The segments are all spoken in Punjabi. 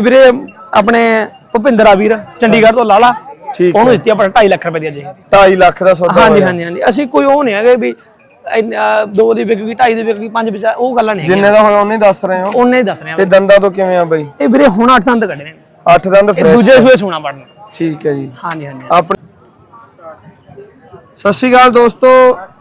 ਵੀਰੇ ਆਪਣੇ ਭੁਪਿੰਦਰ ਆ ਵੀਰ ਚੰਡੀਗੜ੍ਹ ਤੋਂ ਲਾਲਾ ਠੀਕ ਉਹਨੂੰ ਦਿੱਤੀ ਆਪਾਂ 2.5 ਲੱਖ ਰੁਪਏ ਦੀ ਅਜੇ। 2.5 ਲੱਖ ਦਾ ਸੌਦਾ ਹਾਂਜੀ। ਹਾਂਜੀ ਹਾਂਜੀ। ਅਸੀਂ ਕੋਈ ਉਹ ਨਹੀਂ ਹੈਗੇ ਵੀ ਦੋ ਦੀ ਵਿਕ ਗਈ ਢਾਈ ਦੀ ਵਿਕ ਗਈ ਪੰਜ ਵਿਚਾਰ ਉਹ ਗੱਲਾਂ ਨਹੀਂ ਜਿੰਨੇ ਦਾ ਹੋਇਆ ਉਹਨੇ ਦੱਸ ਰਹੇ ਹੋ? ਉਹਨੇ ਹੀ ਦੱਸ ਰਿਹਾ ਤੇ ਦੰਦਾਂ ਤੋਂ ਕਿਵੇਂ ਆ ਬਾਈ? ਇਹ ਵੀਰੇ ਹੁਣ ਅੱਠ ਦੰਦ ਕੱਢਣੇ ਨੇ। 8 ਦੰਦ ਫਰੈਸ਼ ਦੂਜੇ ਸੂਏ ਸੁਣਾ ਪੜਨਾ ਠੀਕ ਹੈ ਜੀ। ਹਾਂਜੀ ਹਾਂਜੀ। ਆਪਣੇ ਸਤਿ ਸ਼੍ਰੀ ਅਕਾਲ ਦੋਸਤੋ।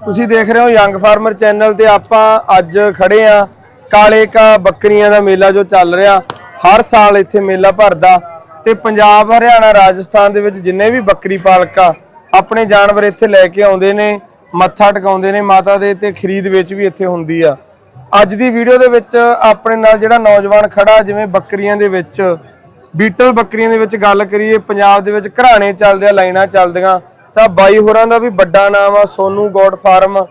ਤੁਸੀਂ ਦੇਖ ਰਹੇ ਹੋ ਯੰਗ ਫਾਰਮਰ ਚੈਨਲ ਤੇ ਆਪਾਂ ਅੱਜ ਖੜੇ ਆ ਕਾਲੇ ਕਾ ਬੱਕਰੀਆਂ ਦਾ ਮੇਲਾ ਜੋ ਚੱਲ ਰਿਹਾ। ਹਰ ਸਾਲ ਇੱਥੇ ਮੇਲਾ ਭਰਦਾ ਤੇ ਪੰਜਾਬ, ਹਰਿਆਣਾ, ਰਾਜਸਥਾਨ ਦੇ ਵਿੱਚ ਜਿੰਨੇ ਵੀ ਬੱਕਰੀ ਪਾਲਕ ਆ, ਆਪਣੇ ਜਾਨਵਰ ਇੱਥੇ ਲੈ ਕੇ ਆਉਂਦੇ ਨੇ, ਮੱਥਾ ਟਿਕਾਉਂਦੇ ਨੇ ਮਾਤਾ ਦੇ ਤੇ ਖਰੀਦ ਵਿੱਚ ਵੀ ਇੱਥੇ ਹੁੰਦੀ ਆ। ਅੱਜ ਦੀ ਵੀਡੀਓ ਦੇ ਵਿੱਚ ਆਪਣੇ ਨਾਲ ਜਿਹੜਾ ਨੌਜਵਾਨ ਖੜਾ, ਜਿਵੇਂ ਬੱਕਰੀਆਂ ਦੇ ਵਿੱਚ, ਬੀਟਲ ਬੱਕਰੀਆਂ ਦੇ ਵਿੱਚ ਗੱਲ ਕਰੀਏ, ਪੰਜਾਬ ਦੇ ਵਿੱਚ ਘਰਾਣੇ ਚੱਲਦੇ ਆ, ਲਾਈਨਾਂ ਚੱਲਦੀਆਂ, ਤਾਂ ਬਾਈ ਹੋਰਾਂ ਦਾ ਵੀ ਵੱਡਾ ਨਾਮ ਆ, ਸੋਨੂ ਗੋਡ ਫਾਰਮ,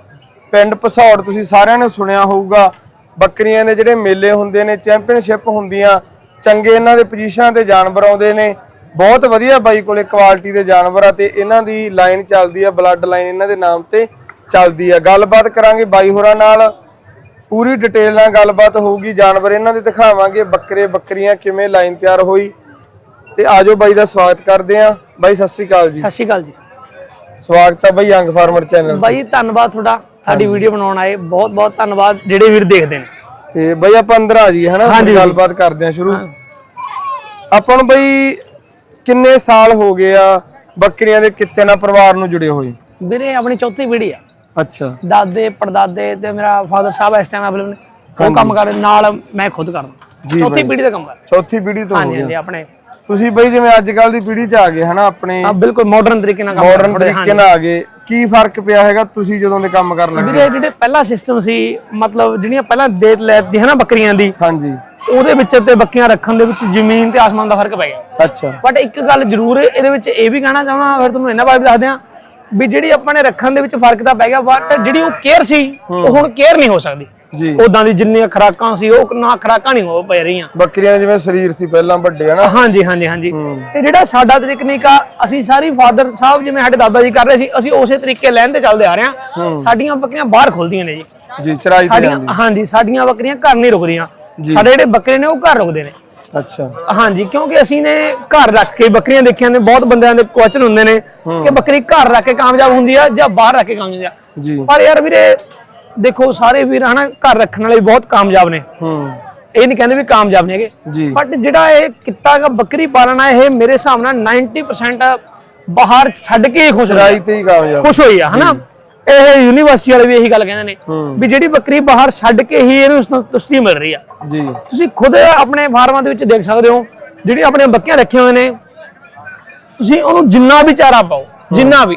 ਪਿੰਡ ਪਸੌੜ ਤੁਸੀਂ ਸਾਰਿਆਂ ਨੇ ਸੁਣਿਆ ਹੋਊਗਾ, ਬੱਕਰੀਆਂ ਦੇ ਜਿਹੜੇ ਮੇਲੇ ਹੁੰਦੇ ਨੇ, ਚੈਂਪੀਅਨਸ਼ਿਪ ਹੁੰਦੀਆਂ ਚੰਗੇ ਇਹਨਾਂ ਦੇ ਪੋਜੀਸ਼ਨਾਂ ਤੇ ਜਾਨਵਰ ਆਉਂਦੇ ਨੇ। ਬਹੁਤ ਵਧੀਆ ਬਾਈ ਕੋਲੇ ਕੁਆਲਿਟੀ ਦੇ ਜਾਨਵਰ ਆ ਤੇ ਇਹਨਾਂ ਦੀ ਲਾਈਨ ਚੱਲਦੀ ਆ ਬਲੱਡ ਲਾਈਨ ਇਹਨਾਂ ਦੇ ਨਾਮ ਤੇ ਚੱਲਦੀ ਆ। ਗੱਲਬਾਤ ਕਰਾਂਗੇ ਬਾਈ ਹੋਰਾਂ ਨਾਲ। ਪੂਰੀ ਡਿਟੇਲ ਨਾਲ ਗੱਲਬਾਤ ਹੋਊਗੀ ਜਾਨਵਰ ਇਹਨਾਂ ਦੇ ਦਿਖਾਵਾਂਗੇ ਬੱਕਰੇ ਬੱਕਰੀਆਂ ਕਿਵੇਂ ਲਾਈਨ ਤਿਆਰ ਹੋਈ। ਤੇ ਆਜੋ ਬਾਈ ਦਾ ਸਵਾਗਤ ਕਰਦੇ ਆਂ। ਬਾਈ ਸਤਿ ਸ੍ਰੀ ਅਕਾਲ ਜੀ। ਸਤਿ ਸ਼੍ਰੀ ਅਕਾਲ ਜੀ। ਸਵਾਗਤ ਹੈ ਬਾਈ ਯੰਗ ਫਾਰਮਰ ਚੈਨਲ ਬਾਈ ਧੰਨਵਾਦ ਤੁਹਾਡਾ। ਸਾਡੀ ਵੀਡੀਓ ਬਣਾਉਣ ਆਏ। ਬਹੁਤ ਬਹੁਤ ਧੰਨਵਾਦ। ਜਿਹੜੇ ਵੀਰ ਦੇਖਦੇ ਨੇ। ਤੇ ਬਾਈ ਆਪਾਂ ਅੰਦਰ ਆ ਜੀ ਹਨਾ ਹਾਂਜੀ, ਗੱਲਬਾਤ ਕਰਦੇ ਆਂ ਸ਼ੁਰੂ। ਆਪਾਂ ਨੂੰ ਬਾਈ ਕਿੰਨੇ ਸਾਲ ਹੋ ਗਏ ਆ ਬੱਕਰੀਆਂ ਦੇ ਕਿੱਤੇ ਨਾਲ ਪਰਿਵਾਰ ਨੂੰ ਜੁੜੇ ਹੋਏ? ਵੀਰੇ ਆਪਣੀ ਚੌਥੀ ਪੀੜ੍ਹੀ ਆ। ਅੱਛਾ। ਦਾਦੇ ਪੜਦਾਦੇ ਤੇ ਮੇਰਾ ਫਾਦਰ ਸਾਹਿਬ ਇਸ ਟਾਈਮ ਅਵੇਲੇਬਲ ਨੇ। ਉਹ ਕੰਮ ਕਰਦੇ ਨਾਲ ਮੈਂ ਖੁਦ ਕਰਦਾ। ਜੀ ਚੌਥੀ ਪੀੜ੍ਹੀ ਦਾ ਕੰਮ ਕਰ ਚੌਥੀ ਪੀੜ੍ਹੀ ਤੋਂ ਹੋ ਹਾਂਜੀ ਗਿਆ। ਹਾਂਜੀ ਆਪਣੇ ਤੁਸੀਂ ਬਾਈ ਜਿਵੇਂ ਅੱਜ ਕੱਲ ਦੀ ਪੀੜ੍ਹੀ ਚ ਆ ਗਏ ਹਨਾ ਆਪਣੇ ਆ ਬਿਲਕੁਲ ਮਾਡਰਨ ਤਰੀਕੇ ਨਾਲ ਕੰਮ ਮਾਡਰਨ ਕਰਦੇ ਤਰੀਕੇ ਨਾਲ ਆ ਗਏ। ਕੀ ਫ਼ਰਕ ਪਿਆ ਹੈਗਾ ਤੁਸੀਂ ਜਦੋਂ ਦੇ ਕੰਮ ਕਰਨ ਲੱਗੇ? ਵੀਰੇ ਜਿਹੜੇ ਪਹਿਲਾ ਸਿਸਟਮ ਸੀ ਮਤਲਬ ਜਿਹੜੀਆਂ ਪਹਿਲਾਂ ਦੇਤ ਲੈਤੀ ਹੈ ਨਾ ਬੱਕਰੀਆਂ ਦੀ ਹਾਂਜੀ। ਉਹਦੇ ਵਿੱਚ ਤੇ ਬੱਕੀਆਂ ਰੱਖਣ ਦੇ ਵਿੱਚ ਜ਼ਮੀਨ ਤੇ ਆਸਮਾਨ ਦਾ ਫ਼ਰਕ ਪੈ ਗਿਆ। ਅੱਛਾ। ਬਟ ਇੱਕ ਗੱਲ ਜ਼ਰੂਰ ਇਹਦੇ ਵਿੱਚ ਇਹ ਵੀ ਕਹਿਣਾ ਚਾਹਾਂ ਫਿਰ ਤੁਹਾਨੂੰ ਇਹਨਾਂ ਬਾਰੇ ਵੀ ਦੱਸਦੇ ਆ ਵੀ ਜਿਹੜੀ ਆਪਾਂ ਨੇ ਰੱਖਣ ਦੇ ਵਿੱਚ ਫ਼ਰਕ ਤਾਂ ਪੈ ਗਿਆ ਬਟ ਜਿਹੜੀ ਉਹ ਕੇਅਰ ਸੀ ਉਹ ਹੁਣ ਕੇਅਰ ਨਹੀਂ ਹੋ ਸਕਦੀ। ਜੀ। ਉਦਾਂ ਦੀ ਜਿੰਨੀਆਂ ਖਰਾਕਾਂ ਸੀ ਉਹ ਨਾ ਖਰਾਕਾਂ ਨਹੀਂ ਹੋ ਪੈ ਰਹੀਆਂ। ਬੱਕਰੀਆਂ ਦੇ ਜਿਵੇਂ ਸਰੀਰ ਸੀ ਪਹਿਲਾਂ ਵੱਡੇ ਹਨਾ? ਹਾਂਜੀ ਹਾਂਜੀ ਹਾਂਜੀ। ਤੇ ਜਿਹੜਾ ਸਾਡਾ ਤਕਨੀਕ ਆ ਅਸੀਂ ਸਾਰੀ ਫਾਦਰ ਸਾਹਿਬ ਜਿਵੇਂ ਸਾਡੇ ਦਾਦਾ ਜੀ ਕਰ ਰਹੇ ਸੀ ਅਸੀਂ ਉਸੇ ਤਰੀਕੇ ਲੈਣ ਤੇ ਚੱਲਦੇ ਆ ਰਹੇ ਹਾਂ। ਸਾਡੀਆਂ ਬੱਕਰੀਆਂ ਬਾਹਰ ਖੁੱਲਦੀਆਂ ਨੇ ਜੀ। ਜੀ ਚਰਾਈ ਤੇ ਜਾਂਦੀ। ਹਾਂਜੀ ਸਾਡੀਆਂ ਬੱਕਰੀਆਂ ਘਰ ਨਹੀਂ ਰੁਕਦੀਆਂ। ਸਾਡੇ ਜਿਹੜੇ ਬੱਕਰੇ ਨੇ ਉਹ ਘਰ ਰੁਕਦੇ ਨੇ। ਅੱਛਾ। ਹਾਂਜੀ ਕਿਉਂਕਿ ਅਸੀਂ ਨੇ ਘਰ ਰੱਖ ਕੇ ਬੱਕਰੀਆਂ ਦੇਖੀਆਂ ਨੇ ਬਹੁਤ ਬੰਦਿਆਂ ਦੇ ਕੁਐਸਚਨ ਹੁੰਦੇ ਨੇ ਕਿ ਬੱਕਰੀ ਘਰ ਰੱਖ ਕੇ ਕਾਮਯਾਬ ਹੁੰਦੀ ਆ ਜਾਂ ਬਾਹਰ ਰੱਖ ਕੇ ਕਾਮਯਾਬ ਆ। ਜੀ। ਪਰ ਯਾਰ ਵੀਰੇ ਦੇਖੋ ਸਾਰੇ ਵੀਰ ਹਨਾ ਘਰ ਰੱਖਣ ਵਾਲੇ ਬਹੁਤ ਕਾਮਯਾਬ ਨੇ। ਹੂੰ। ਇਹ ਨਹੀਂ ਕਹਿੰਦੇ ਵੀ ਕਾਮਯਾਬ ਨਹੀਂ ਹੈਗੇ। ਬਟ ਜਿਹੜਾ ਇਹ ਕਿੱਤਾ ਗਾ ਬੱਕਰੀ ਪਾਲਣਾ ਇਹ ਮੇਰੇ ਹਿਸਾਬ ਨਾਲ 90% ਬਾਹਰ ਛੱਡ ਕੇ ਖੁਸ਼ ਚਰਾਈ ਤੇ ਹੀ ਕਾਮਯਾਬ। ਖੁਸ਼ ਹੋਈ ਆ ਹਨਾ? ਇਹ ਯੂਨੀਵਰਸਿਟੀ ਵਾਲੇ ਵੀ ਇਹੀ ਗੱਲ ਕਹਿੰਦੇ ਨੇ ਵੀ ਜਿਹੜੀ ਬੱਕਰੀ ਬਾਹਰ ਛੱਡ ਕੇ ਹੀ ਇਹਨੂੰ ਸੰਤੁਸ਼ਟੀ ਮਿਲ ਰਹੀ ਆ। ਜੀ। ਤੁਸੀਂ ਖੁਦ ਆਪਣੇ ਫਾਰਮਾਂ ਦੇ ਵਿੱਚ ਦੇਖ ਸਕਦੇ ਹੋ ਜਿਹੜੀਆਂ ਆਪਣੀਆਂ ਬੱਕੀਆਂ ਰੱਖੀਆਂ ਹੋਏ ਨੇ ਤੁਸੀਂ ਉਹਨੂੰ ਜਿੰਨਾ ਵੀ ਚਾਰਾ ਪਾਓ ਜਿੰਨਾ ਵੀ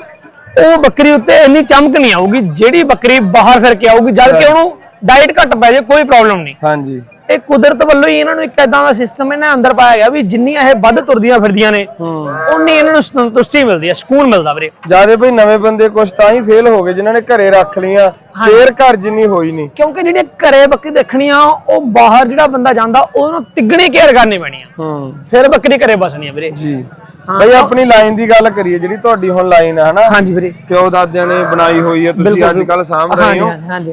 ਉਹ ਬੱਕਰੀ ਉੱਤੇ ਇੰਨੀ ਚਮਕ ਨਹੀਂ ਆਊਗੀ ਜਿਹੜੀ ਬੱਕਰੀ ਬਾਹਰ ਫਿਰ ਕੇ ਆਊਗੀ ਜਦ ਕਿ ਉਹਨੂੰ ਡਾਈਟ ਘੱਟ ਪੈ ਜਾਏ ਕੋਈ ਪ੍ਰੋਬਲਮ ਨਹੀਂ। ਹਾਂਜੀ। ਇਹ ਕੁਦਰਤ ਵੱਲੋਂ ਹੀ ਇਹਨਾਂ ਨੂੰ ਇੱਕ ਐਦਾਂ ਦਾ ਸਿਸਟਮ ਇਹਨਾਂ ਅੰਦਰ ਪਾਇਆ ਗਿਆ ਵੀ ਜਿੰਨੀਆਂ ਇਹ ਵੱਧ ਤੁਰਦੀਆਂ ਫਿਰਦੀਆਂ ਨੇ ਉਨੀ ਇਹਨਾਂ ਨੂੰ ਸੰਤੁਸ਼ਟੀ ਮਿਲਦੀ ਹੈ ਸਕੂਨ ਮਿਲਦਾ ਵੀਰੇ। ਜਿਆਦੇ ਭਈ ਨਵੇਂ ਬੰਦੇ ਕੁਛ ਤਾਂ ਹੀ ਫੇਲ ਹੋ ਗਏ ਜਿਨ੍ਹਾਂ ਨੇ ਘਰੇ ਰੱਖ ਲੀਆਂ ਫੇਰ ਘਰ ਜਿੰਨੀ ਹੋਈ ਨਹੀਂ। ਕਿਉਂਕਿ ਜਿਹੜੀਆਂ ਘਰੇ ਬੱਕਰੀ ਦੇਖਣੀਆਂ ਉਹ ਬਾਹਰ ਜਿਹੜਾ ਬੰਦਾ ਜਾਂਦਾ ਉਹਨੂੰ ਤਿੱਗਣੀ ਕੇਅਰ ਕਰਨੀ ਪੈਣੀ ਆ। ਹੂੰ। ਫਿਰ ਬੱਕਰੀ ਘਰੇ ਬਸਣੀ ਆ ਵੀਰੇ। ਜੀ। ਬਈ ਆਪਣੀ ਲਾਈਨ ਦੀ ਗੱਲ ਕਰੀਏ ਜਿਹੜੀ ਤੁਹਾਡੀ ਹੁਣ ਲਾਈਨ ਹੈ ਹਨਾ? ਹਾਂਜੀ ਵੀਰੇ। ਪਿਓ ਦਾਦਿਆਂ ਨੇ ਬਣਾਈ ਹੋਈ ਹੈ ਤੁਸੀਂ ਅੱਜ ਕੱਲ ਸਾਂਭ ਰਹੇ ਹੋ।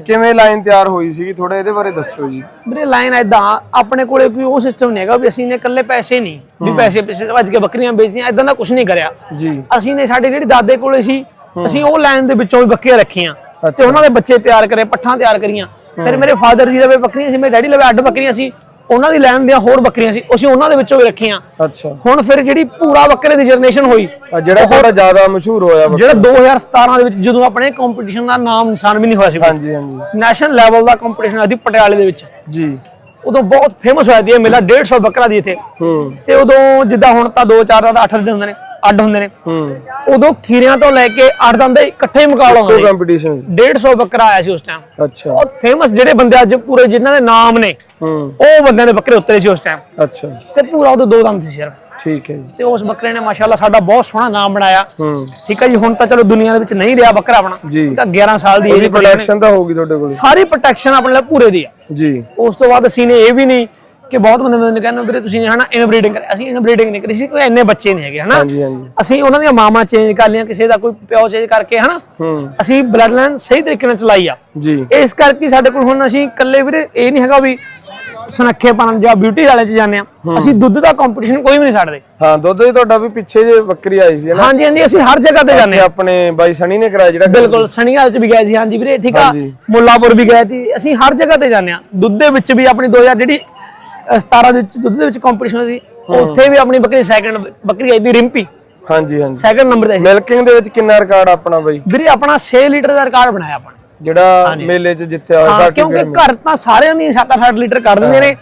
ਕਿਵੇਂ ਲਾਈਨ ਤਿਆਰ ਹੋਈ ਸੀਗੀ? ਥੋੜਾ ਇਹਦੇ ਬਾਰੇ ਦੱਸਿਓ ਜੀ। ਵੀਰੇ ਲਾਈਨ ਐਦਾਂ ਆਪਣੇ ਕੋਲੇ ਕੋਈ ਉਹ ਸਿਸਟਮ ਨਹੀਂ ਹੈਗਾ ਵੀ ਅਸੀਂ ਨੇ ਇਕੱਲੇ ਪੈਸੇ ਨਹੀਂ ਵੀ ਪੈਸੇ ਪੈਸੇ ਭੱਜ ਕੇ ਬੱਕਰੀਆਂ ਵੇਚਦੀਆਂ ਐਦਾਂ ਦਾ ਕੁਝ ਨਹੀਂ ਕਰਿਆ। ਜੀ। ਅਸੀਂ ਨੇ ਸਾਡੇ ਜਿਹੜੀ ਦਾਦੇ ਕੋਲੇ ਸੀ ਅਸੀਂ ਉਹ ਲਾਈਨ ਦੇ ਵਿੱਚੋਂ ਵੀ ਬੱਕਰੀਆਂ ਰੱਖੀਆਂ ਤੇ ਉਹਨਾਂ ਦੇ ਬੱਚੇ ਤਿਆਰ ਕਰੇ ਪੱਠਾਂ ਤਿਆਰ ਕਰੀਆਂ। ਫਿਰ ਮੇਰੇ ਫਾਦਰ ਜੀ ਲਵੇ ਬੱਕਰੀਆਂ ਸੀ ਮੇਰੇ ਡੈਡੀ ਲਵੇ ਅੱਡ ਬੱਕਰੀਆਂ ਸੀ। ਉਹਨਾਂ ਦੀ ਲਾਈਨ ਦੀਆਂ ਹੋਰ ਬੱਕਰੀਆਂ ਸੀ ਅਸੀਂ ਉਹਨਾਂ ਦੇ ਵਿੱਚੋਂ ਵੀ ਰੱਖੀਆਂ। ਅੱਛਾ। ਹੁਣ ਫਿਰ ਜਿਹੜੀ ਪੂਰਾ ਬੱਕਰੇ ਦੀ ਜਨਰੇਸ਼ਨ ਹੋਈ ਆ ਜਿਹੜਾ ਥੋੜਾ ਜ਼ਿਆਦਾ ਮਸ਼ਹੂਰ ਹੋਇਆ। ਜਿਹੜਾ 2017 ਦੇ ਵਿੱਚ ਜਦੋਂ ਆਪਣੇ ਕੰਪੀਟੀਸ਼ਨ ਦਾ ਨਾਮ ਨਿਸ਼ਾਨ ਵੀ ਨਹੀਂ ਹੋਇਆ ਸੀ ਹਾਂਜੀ ਹਾਂਜੀ। ਨੈਸ਼ਨਲ ਲੈਵਲ ਦਾ ਕੰਪੀਟੀਸ਼ਨ ਆਦੀ ਪਟਿਆਲੇ ਦੇ ਵਿੱਚ। ਜੀ। ਉਦੋਂ ਬਹੁਤ ਫੇਮਸ ਹੋਇਆ ਸੀ ਇਹ ਮੇਲਾ 150 ਬੱਕਰਾ ਦੀ ਇੱਥੇ। ਹੂੰ। ਤੇ ਉਦੋਂ ਜਿੱਦਾਂ ਹੁਣ ਤਾਂ 2 4 ਦਾ 8 ਦਿਨ ਹੁੰਦੇ ਨੇ। ਅੱਡ ਹੁੰਦੇ ਨੇ। ਹੂੰ। ਉਦੋਂ ਖੀਰਿਆਂ ਤੋਂ ਲੈ ਕੇ ਅੱਡ ਦੰਦ ਇਕੱਠੇ ਹੀ ਮੁਕਾਬਲਾ ਹੁੰਦੇ ਕੰਪੀਟੀਸ਼ਨ 150 ਬੱਕਰਾ ਆਇਆ ਸੀ ਉਸ ਟਾਈਮ ਅੱਛਾ। ਬਹੁਤ ਫੇਮਸ ਜਿਹੜੇ ਬੰਦੇ ਅੱਜ ਪੂਰੇ ਜਿਨ੍ਹਾਂ ਦੇ ਨਾਮ ਨੇ ਹੂੰ। ਉਹ ਬੰਦਿਆਂ ਦੇ ਬੱਕਰੇ ਉੱਤੇ ਸੀ ਉਸ ਟਾਈਮ ਅੱਛਾ। ਤੇ ਪੂਰਾ ਉਦੋਂ ਦੋ ਦੰਦ ਸੀ ਸਿਰਫ। ਠੀਕ ਹੈ ਜੀ। ਤੇ ਉਸ ਬੱਕਰੇ ਨੇ ਮਾਸ਼ਾਅੱਲਾ ਸਾਡਾ ਬਹੁਤ ਸੋਹਣਾ ਨਾਮ ਬਣਾਇਆ। ਹੂੰ। ਠੀਕ ਹੈ ਜੀ ਹੁਣ ਤਾਂ ਚਲੋ ਦੁਨੀਆ ਦੇ ਵਿੱਚ ਨਹੀਂ ਰਿਹਾ ਬੱਕਰਾ ਆਪਣਾ। ਜੀ। ਤਾਂ 11 ਸਾਲ ਦੀ ਇਹਦੀ ਪ੍ਰੋਡਕਸ਼ਨ ਤਾਂ ਹੋਊਗੀ ਤੁਹਾਡੇ ਕੋਲ। ਸਾਰੀ ਪ੍ਰੋਟੈਕਸ਼ਨ ਆਪਣੇ ਲਈ ਪੂਰੇ ਦੀ ਆ ਜੀ। ਉਸ ਤੋਂ ਬਾਅਦ ਅਸੀਂ ਨੇ ਇਹ ਵੀ ਨਹੀਂ ਕਿ ਬਹੁਤ ਬੰਦੇ ਮੈਨੂੰ ਕਹਿੰਦੇ ਵੀਰੇ ਤੁਸੀਂ ਹਨਾ ਇਨਬਰੀਡਿੰਗ ਕਰੀ ਅਸੀਂ ਇਨਬਰੀਡਿੰਗ ਨਹੀਂ ਕਰੀ ਸੀ ਕੋਈ ਇੰਨੇ ਬੱਚੇ ਨਹੀਂ ਹੈਗੇ ਹਨਾ? ਹਾਂਜੀ ਹਾਂਜੀ। ਅਸੀਂ ਉਹਨਾਂ ਦੀਆਂ ਮਾਮਾ ਚੇਂਜ ਕਰ ਲਈਆਂ ਕਿਸੇ ਦਾ ਕੋਈ ਪਿਓ ਚੇਂਜ ਕਰਕੇ ਹਨਾ? ਹੂੰ। ਅਸੀਂ ਬਲੱਡ ਲਾਈਨ ਸਹੀ ਤਰੀਕੇ ਨਾਲ ਚਲਾਈ ਆ। ਜੀ। ਇਸ ਕਰਕੇ ਸਾਡੇ ਕੋਲ ਹੁਣ ਅਸੀਂ ਇਕੱਲੇ ਵੀਰੇ ਇਹ ਨਹੀਂ ਹੈਗਾ ਵੀ ਸੁਨੱਖੇਪਨ ਜਾਂ ਬਿਊਟੀ ਵਾਲੇ ਚ ਜਾਂਦੇ ਆ। ਅਸੀਂ ਦੁੱਧ ਦਾ ਕੰਪੀਟੀਸ਼ਨ ਕੋਈ ਵੀ ਨਹੀਂ ਛੱਡਦੇ। ਹਾਂ ਦੁੱਧ ਵੀ ਤੁਹਾਡਾ ਵੀ ਪਿੱਛੇ ਜੇ ਬੱਕਰੀ ਆਈ ਸੀ ਨਾ ਹਾਂਜੀ ਹਾਂਜੀ ਅਸੀਂ ਹਰ ਜਗ੍ਹਾ ਤੇ ਜਾਂਦੇ ਆ। ਆਪਣੇ ਬਾਈ ਸਣੀ ਨੇ ਕਰਾਇਆ ਜਿਹੜਾ ਬਿਲਕੁਲ ਸਣੀਵਾਲ ਚ ਵੀ ਗਏ ਸੀ ਹਾਂਜੀ ਵੀਰੇ ਠੀਕ ਆ। ਮੁੱਲਾਪੁਰ ਵੀ ਗਏ ਸੀ। ਅਸੀਂ ਹਰ ਜਗ੍ਹਾ ਤੇ ਜਾਂਦੇ ਆ। ਦੁੱਧ ਦੇ ਵਿੱਚ ਵੀ ਆਪਣੀ 2000 ਜਿਹੜੀ 17 ਦੇ ਵਿੱਚ ਦੁੱਧ ਦੇ ਵਿੱਚ ਕੰਪੀਟੀਸ਼ਨ ਸੀ ਉੱਥੇ ਵੀ ਆਪਣੀ ਬੱਕਰੀ ਸੈਕੰਡ ਬੱਕਰੀ ਆਈ ਦੀ ਰਿੰਪੀ। ਹਾਂਜੀ ਹਾਂਜੀ। ਸੈਕੰਡ ਨੰਬਰ ਤੇ। ਮਿਲਕਿੰਗ ਦੇ ਵਿੱਚ ਕਿੰਨਾ ਰਿਕਾਰਡ ਆਪਣਾ ਬਾਈ? ਵੀਰੇ ਆਪਣਾ 6 ਲੀਟਰ ਦਾ ਰਿਕਾਰਡ ਬਣਾਇਆ ਆਪਾਂ। ਜਿਹੜਾ ਮੇਲੇ 'ਚ ਜਿੱਤਿਆ ਹੋਇਆ ਹਾਂ ਕਿਉਂਕਿ ਸਰਟੀਫਿਕੇਟ ਘਰ ਤਾਂ ਸਾਰਿਆਂ ਦੀ 7-8 ਲੀਟਰ ਕਰ ਦਿੰਦੇ ਨੇ।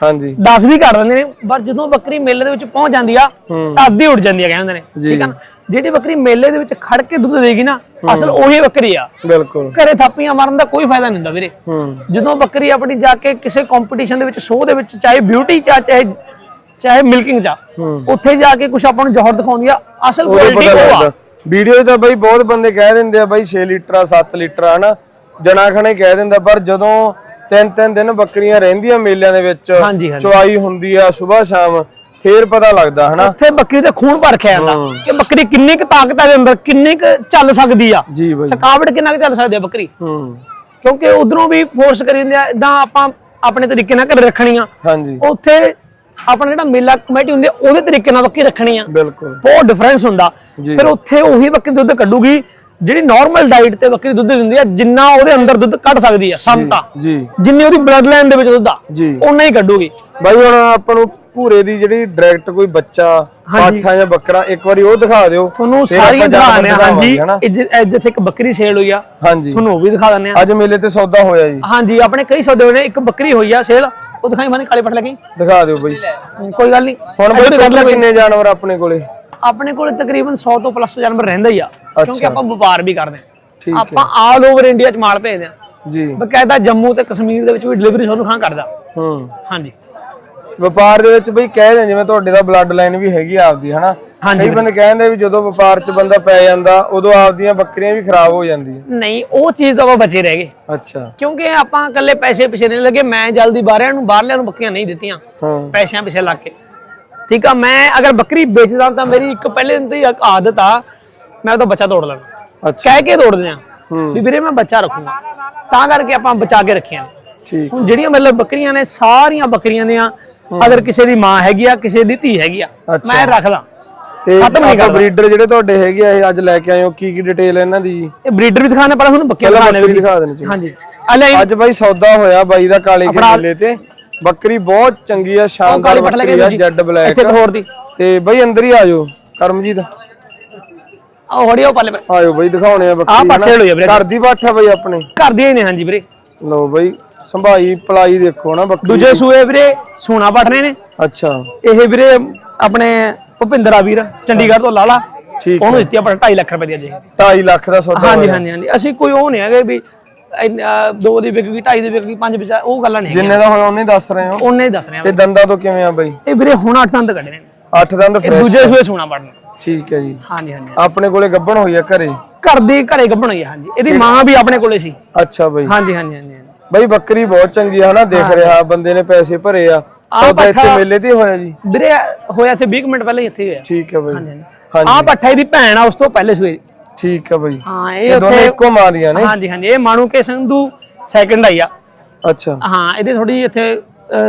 ਹਾਂਜੀ। 10 ਵੀ ਕਰ ਦਿੰਦੇ ਨੇ ਪਰ ਜਦੋਂ ਬੱਕਰੀ ਮੇਲੇ ਦੇ ਵਿੱਚ ਪਹੁੰਚ ਜਾਂਦੀ ਆ ਤਾਂ ਅੱਧੀ ਉੱਡ ਜਾਂਦੀ ਆ ਕਹਿੰਦੇ ਨੇ। ਠੀਕ ਆ ਨਾ? ਜਿਹੜੀ ਬੱਕਰੀ ਮੇਲੇ ਦੇ ਵਿੱਚ ਖੜ ਕੇ ਦੁੱਧ ਦੇਗੀ ਨਾ ਅਸਲ ਉਹੀ ਬੱਕਰੀ ਆ। ਬਿਲਕੁਲ। ਘਰੇ ਥਾਪੀਆਂ ਮਾਰਨ ਦਾ ਕੋਈ ਫਾਇਦਾ ਨਹੀਂ ਹੁੰਦਾ ਵੀਰੇ। ਜਦੋਂ ਬੱਕਰੀ ਆਪਣੀ ਜਾ ਕੇ ਕਿਸੇ ਕੰਪੀਟੀਸ਼ਨ ਦੇ ਵਿੱਚ ਸ਼ੋਅ ਦੇ ਵਿੱਚ ਚਾਹੇ ਬਿਊਟੀ ਚਾ ਚਾਹੇ ਚਾਹੇ ਮਿਲਕਿੰਗ ਚਾ ਉੱਥੇ ਜਾ ਕੇ ਕੁਝ ਆਪਾਂ ਨੂੰ ਜੋਹਰ ਦਿਖਾਉਂਦੀ ਆ ਅਸਲ ਕੁਆਲਿਟੀ ਉਹ ਆ। ਵੀਡੀਓ ਤਾਂ ਬਾਈ ਬਹੁਤ ਬੰਦੇ ਕਹਿ ਦਿੰਦੇ ਆ ਬਾਈ 6 ਲੀਟਰ ਆ 7 ਲੀਟਰ ਆ ਹਨਾ? ਜਣਾ ਖਣੇ ਕਹਿ ਦਿੰਦਾ ਪਰ ਜਦੋਂ ਤਿੰਨ ਤਿੰਨ ਦਿਨ ਬੱਕਰੀਆਂ ਰਹਿੰਦੀਆਂ ਮੇਲਿਆਂ ਦੇ ਵਿੱਚ। ਹਾਂਜੀ ਹਾਂਜੀ। ਚੁਆਈ ਹੁੰਦੀ ਆ ਸਵੇਰ ਸ਼ਾਮ ਫੇਰ ਪਤਾ ਲੱਗਦਾ ਹਨਾ? ਉੱਥੇ ਬੱਕਰੀ ਦਾ ਖੂਨ ਭਰਖਿਆ ਜਾਂਦਾ ਕਿ ਬੱਕਰੀ ਕਿੰਨੀ ਕੁ ਤਾਕਤ ਹੈ ਦੇ ਅੰਦਰ ਕਿੰਨੀ ਕੁ ਚੱਲ ਸਕਦੀ ਆ। ਜੀ ਬਾਈ। ਥਕਾਵਟ ਕਿੰਨਾ ਕੁ ਚੱਲ ਸਕਦੀ ਆ ਬੱਕਰੀ? ਹੂੰ। ਕਿਉਂਕਿ ਉਧਰੋਂ ਵੀ ਫੋਰਸ ਕਰੀ ਜਾਂਦੇ ਆ ਇਦਾਂ ਆਪਾਂ ਆਪਣੇ ਤਰੀਕੇ ਨਾਲ ਘਰੇ ਰੱਖਣੀਆਂ। ਹਾਂਜੀ। ਉੱਥੇ ਆਪਣਾ ਜਿਹੜਾ ਮੇਲਾ ਕਮੇਟੀ ਹੁੰਦੀ ਆ ਉਹਦੇ ਤਰੀਕੇ ਨਾਲ ਬੱਕਰੀ ਰੱਖਣੀ ਆ। ਬਿਲਕੁਲ। ਬਹੁਤ ਡਿਫਰੈਂਸ ਹੁੰਦਾ। ਜੀ। ਫਿਰ ਉੱਥੇ ਉਹੀ ਬੱਕਰੀ ਦੁੱਧ ਕੱਢੂਗੀ ਜਿਹੜੀ ਨਾਰਮਲ ਡਾਈਟ ਤੇ ਬੱਕਰੀ ਦੁੱਧ ਦਿੰਦੀ ਆ ਜਿੰਨਾ ਉਹਦੇ ਅੰਦਰ ਦੁੱਧ ਕੱਢ ਸਕਦੀ ਆ ਸਮਤਾ ਜੀ ਜਿੰਨੀ ਉਹਦੀ ਬਲੱਡ ਲਾਈਨ ਦੇ ਵਿੱਚ ਦੁੱਧ ਆ ਜੀ। ਉਨਾ ਹੀ ਕੱਢੂਗੀ। ਬਾਈ ਹੁਣ ਆਪਾਂ ਨੂੰ ਭੂਰੇ ਦੀ ਜਿਹੜੀ ਡਾਇਰੈਕਟ ਕੋਈ ਬੱਚਾ ਹਾਂਜੀ। ਪਾਠਾ ਜਾਂ ਬੱਕਰਾ ਇੱਕ ਵਾਰੀ ਉਹ ਦਿਖਾ ਦਿਓ। ਤੁਹਾਨੂੰ ਫਿਰ ਸਾਰੀਆਂ ਆਪਾਂ ਜਾਨਵਰ ਦਿਖਾਣੇ ਹਾਂਜੀ ਦਿਖਾਵਾਂਗੇ, ਹਨਾ? ਇਹ ਜਿ- ਇਹ ਜਿੱਥੇ ਇੱਕ ਬੱਕਰੀ ਸੇਲ ਹੋਈ ਆ ਹਾਂਜੀ। ਤੁਹਾਨੂੰ ਉਹ ਵੀ ਦਿਖਾ ਦਿੰਦੇ ਆ। ਅੱਜ ਮੇਲੇ ਤੇ ਸੌਦਾ ਹੋਇਆ ਜੀ। ਹਾਂਜੀ ਆਪਣੇ ਕਈ ਸੌਦੇ ਹੋਏ ਨੇ ਇੱਕ ਬੱਕਰੀ ਹੋਈ ਆ ਸੇਲ ਉਹ ਦਿਖਾਈ ਮਾਨੇ ਕਾਲੇ ਪੱਟ ਲੱਗੀ ਦਿਖਾ ਦਿਓ ਬਾਈ। ਕੋਈ ਗੱਲ ਨਹੀਂ ਹੁਣ ਬਾਈ ਕਿੰਨੇ ਜਾਨਵਰ ਆਪਣੇ ਕੋਲੇ? ਆਪਣੇ ਕੋਲ ਤਕਰੀਬਨ 100 ਤੋਂ ਪਲੱਸ ਜਾਨਵਰ ਰਹਿੰਦਾ ਹੀ ਆ ਕਿਉਂਕਿ ਆਪਾਂ ਵਪਾਰ ਵੀ ਕਰਦੇ ਆ ਆਪਾਂ ਆਲ ਓਵਰ ਇੰਡੀਆ ਚ ਮਾਲ ਭੇਜਦੇ ਆ ਜੀ। ਬਕਾਇਦਾ ਜੰਮੂ ਤੇ ਕਸ਼ਮੀਰ ਦੇ ਵਿੱਚ ਵੀ ਡਿਲੀਵਰੀ ਤੁਹਾਨੂੰ ਖਾਂ ਕਰਦਾ। ਹੂੰ। ਹਾਂਜੀ। ਵਪਾਰ ਦੇ ਵਿੱਚ ਬਈ ਕਹਿ ਦੇ ਜਿਵੇਂ ਤੁਹਾਡੇ ਦਾ ਬਲੱਡ ਲਾਈਨ ਵੀ ਹੈਗੀ ਆਪਦੀ ਹਨਾ? ਕਈ ਬੰਦੇ ਕਹਿੰਦੇ ਵੀ ਜਦੋਂ ਵਪਾਰ 'ਚ ਬੰਦਾ ਪੈ ਜਾਂਦਾ ਉਦੋਂ ਆਪਦੀਆਂ ਬੱਕਰੀਆਂ ਵੀ ਖਰਾਬ ਹੋ ਜਾਂਦੀਆਂ। ਨਹੀਂ ਉਹ ਚੀਜ਼ ਤੋਂ ਆਪਾਂ ਬਚੇ ਰਹਿ ਗਏ। ਅੱਛਾ। ਕਿਉਂਕਿ ਆਪਾਂ ਇਕੱਲੇ ਪੈਸੇ ਪਿੱਛੇ ਨਹੀਂ ਲੱਗੇ ਮੈਂ ਜਲਦੀ ਬਾਹਰਿਆਂ ਨੂੰ ਬਾਹਰਲਿਆਂ ਨੂੰ ਬੱਕਰੀਆਂ ਨਹੀਂ ਦਿੱਤੀਆਂ। ਪੈਸਿਆਂ ਪਿੱਛੇ ਲੱਗ ਕੇ। ਠੀਕ ਆ ਮੈਂ ਅਗਰ ਬੱਕਰੀ ਵੇਚਦਾ ਤਾਂ ਮੇਰੀ ਇੱਕ ਪਹਿਲੇ ਦਿਨ ਤੋਂ ਹੀ ਆਦਤ ਆ ਮੈਂ ਉਹਦਾ ਬੱਚਾ ਤੋੜ ਲੈਣਾ। ਅੱਛਾ। ਕਹਿ ਕੇ ਤੋੜਦੇ ਆ। ਵੀ ਵੀਰੇ ਮੈਂ ਬੱਚਾ ਰੱਖੂੰਗਾ। ਤਾਂ ਕਰਕੇ ਆਪਾਂ ਬਚਾ ਕੇ ਰੱਖੀਆਂ ਨੇ। ਠੀਕ। ਹੁਣ ਜਿਹੜੀਆਂ ਮਤਲਬ ਬੱਕਰੀਆਂ ਨੇ ਸਾਰੀਆਂ ਬੱਕਰੀਆਂ ਦੀਆਂ ਅਗਰ ਕਿਸੇ ਦੀ ਮਾਂ ਹੈਗੀ ਆ ਕਿਸੇ ਦੀ ਧੀ ਹੈਗੀ ਆ। ਮੈਂ ਰੱਖਦਾ। ਤੇ ਖਤਮ ਨਹੀਂ ਆਪਾਂ। ਬਰੀਡਰ ਜਿਹੜੇ ਤੁਹਾਡੇ ਹੈਗੇ ਆ ਇਹ ਅੱਜ ਲੈ ਕੇ ਆਏ ਹੋ? ਕੀ ਕੀ ਡਿਟੇਲ ਇਹਨਾਂ ਦੀ? ਇਹ ਬਰੀਡਰ ਵੀ ਦਿਖਾਣੇ ਪਹਿਲਾਂ ਤੁਹਾਨੂੰ ਬੱਕੀਆਂ ਦਿਖਾਣੇ ਵੀ। ਦਿਖਾ ਦੇਣੀ ਹਾਂਜੀ। ਅੱਜ ਬਾਈ ਸੌਦਾ ਹੋਇਆ ਬਾਈ ਦਾ ਕਾਲੇ ਕੇ ਮੇਲੇ ਤੇ। ਬੱਕਰੀ ਬਹੁਤ ਚੰਗੀ ਆ ਸ਼ਾਨਦਾਰ ਬੱਕਰੀ ਆ ਜੈਡ ਬਲੈਕ ਇੱਥੇ ਹੋਰ ਦੀ। ਤੇ ਬਾਈ ਅੰਦਰ ਹੀ ਆ ਜਾਓ ਕਰਮਜੀਤ। ਆ ਹੋੜੀਓ ਪੱਲੇ ਆਇਓ ਬਾਈ ਦਿਖਾਉਣੇ ਆ ਬੱਕਰੀ ਪੱਠੇ ਹਨਾ। ਹੋਈ ਆ ਵੀਰੇ। ਘਰ ਦੀ ਪੱਠ ਆ ਬਾਈ ਆਪਣੇ। ਘਰ ਦੀਆਂ ਹੀ ਨੇ ਹਾਂਜੀ ਵੀਰੇ। ਲਓ ਬਾਈ ਸੰਭਾਈ ਪਲਾਈ ਦੇਖੋ ਨਾ ਬੱਕਰੀ। ਦੂਜੇ ਸੂਏ ਵੀਰੇ ਸੋਨਾ ਪਟਨੇ ਨੇ। ਅੱਛਾ। ਇਹ ਵੀਰੇ ਆਪਣੇ ਭੁਪਿੰਦਰਾ ਵੀਰ ਚੰਡੀਗੜ੍ਹ ਤੋਂ ਲਾਲਾ। ਠੀਕ ਉਹਨੂੰ ਦਿੱਤੀ ਆਪਾਂ 2.5 ਲੱਖ ਰੁਪਏ ਦੀ ਅਜੇ। 2.5 ਲੱਖ ਦਾ ਸੌਦਾ ਹਾਂਜੀ। ਹਾਂਜੀ ਹਾਂਜੀ। ਅਸੀਂ ਕੋਈ ਉਹ ਨਹੀਂ ਹੈਗੇ ਵੀ ਦੋ ਦੀ ਵਿਕ ਗਈ ਢਾਈ ਦੀ ਵਿਕ ਗਈ ਪੰਜ ਵਿਚਾ ਉਹ ਗੱਲਾਂ ਨਹੀਂ ਜਿੰਨੇ ਦਾ ਹੋਇਆ ਉਹਨੇ ਦੱਸ ਰਹੇ ਹੋ? ਉਹਨੇ ਹੀ ਦੱਸ ਰਿਹਾ ਤੇ ਦੰਦਾਂ ਤੋਂ ਕਿਵੇਂ ਆ ਬਾਈ? ਇਹ ਵੀਰੇ ਹੁਣ ਅੱਠ ਦੰਦ ਕੱਢਣੇ ਨੇ। 8 ਦੰਦ ਇਹ ਫਰੈਸ਼ ਦੂਜੇ ਸੂਏ ਸੋਨਾ ਪੜਨਾ ਠੀਕ ਹੈ ਜੀ। ਹਾਂਜੀ ਹਾਂਜੀ। ਆਪਣੇ ਕੋਲੇ ਗੱਬਣ ਹੋਈ ਆ ਘਰੇ? ਘਰ ਦੀ ਘਰੇ ਗੱਭਣ ਹੋਈ ਹੈ ਹਾਂਜੀ। ਇਹਦੀ ਮਾਂ ਵੀ ਆਪਣੇ ਕੋਲੇ ਸੀ। ਅੱਛਾ ਬਾਈ। ਹਾਂਜੀ ਹਾਂਜੀ ਹਾਂਜੀ ਹਾਂਜੀ। ਬਾਈ ਬੱਕਰੀ ਬਹੁਤ ਚੰਗੀ ਆ ਹਨਾ? ਦੇਖ ਰਿਹਾ ਬੰਦੇ ਨੇ ਪੈਸੇ ਭਰੇ ਆ। ਸੌਦਾ ਇੱਥੇ ਪੱਠਾ- ਮੇਲੇ ਤੇ ਹੀ ਹੋਇਆ ਜੀ। ਵੀਰੇ ਹੋਇਆ ਇੱਥੇ 20 ਕੁ ਮਿੰਟ ਪਹਿਲਾਂ ਹੀ ਇੱਥੇ ਹੀ ਹੋਇਆ। ਠੀਕ ਹੈ ਬਾਈ। ਹਾਂਜੀ। ਆਹ ਪੱਠਾ ਇਹਦੀ ਭੈਣ ਆ ਉਸ ਤੋਂ ਪਹਿਲੇ ਸੂਏ ਦੀ। ਠੀਕ ਹੈ ਬਾਈ। ਹਾਂ ਇਹ ਇਹ ਦੋਨੇ ਉੱਥੇ ਇੱਕੋ ਮਾਂ ਦੀਆਂ ਨੇ? ਹਾਂਜੀ ਹਾਂਜੀ ਇਹ ਮਾਣੂ ਕੇ ਸੰਧੂ ਸੈਕੰਡ ਆਈ ਆ। ਅੱਛਾ। ਹਾਂ ਇਹਦੇ ਥੋੜੀ ਇੱਥੇ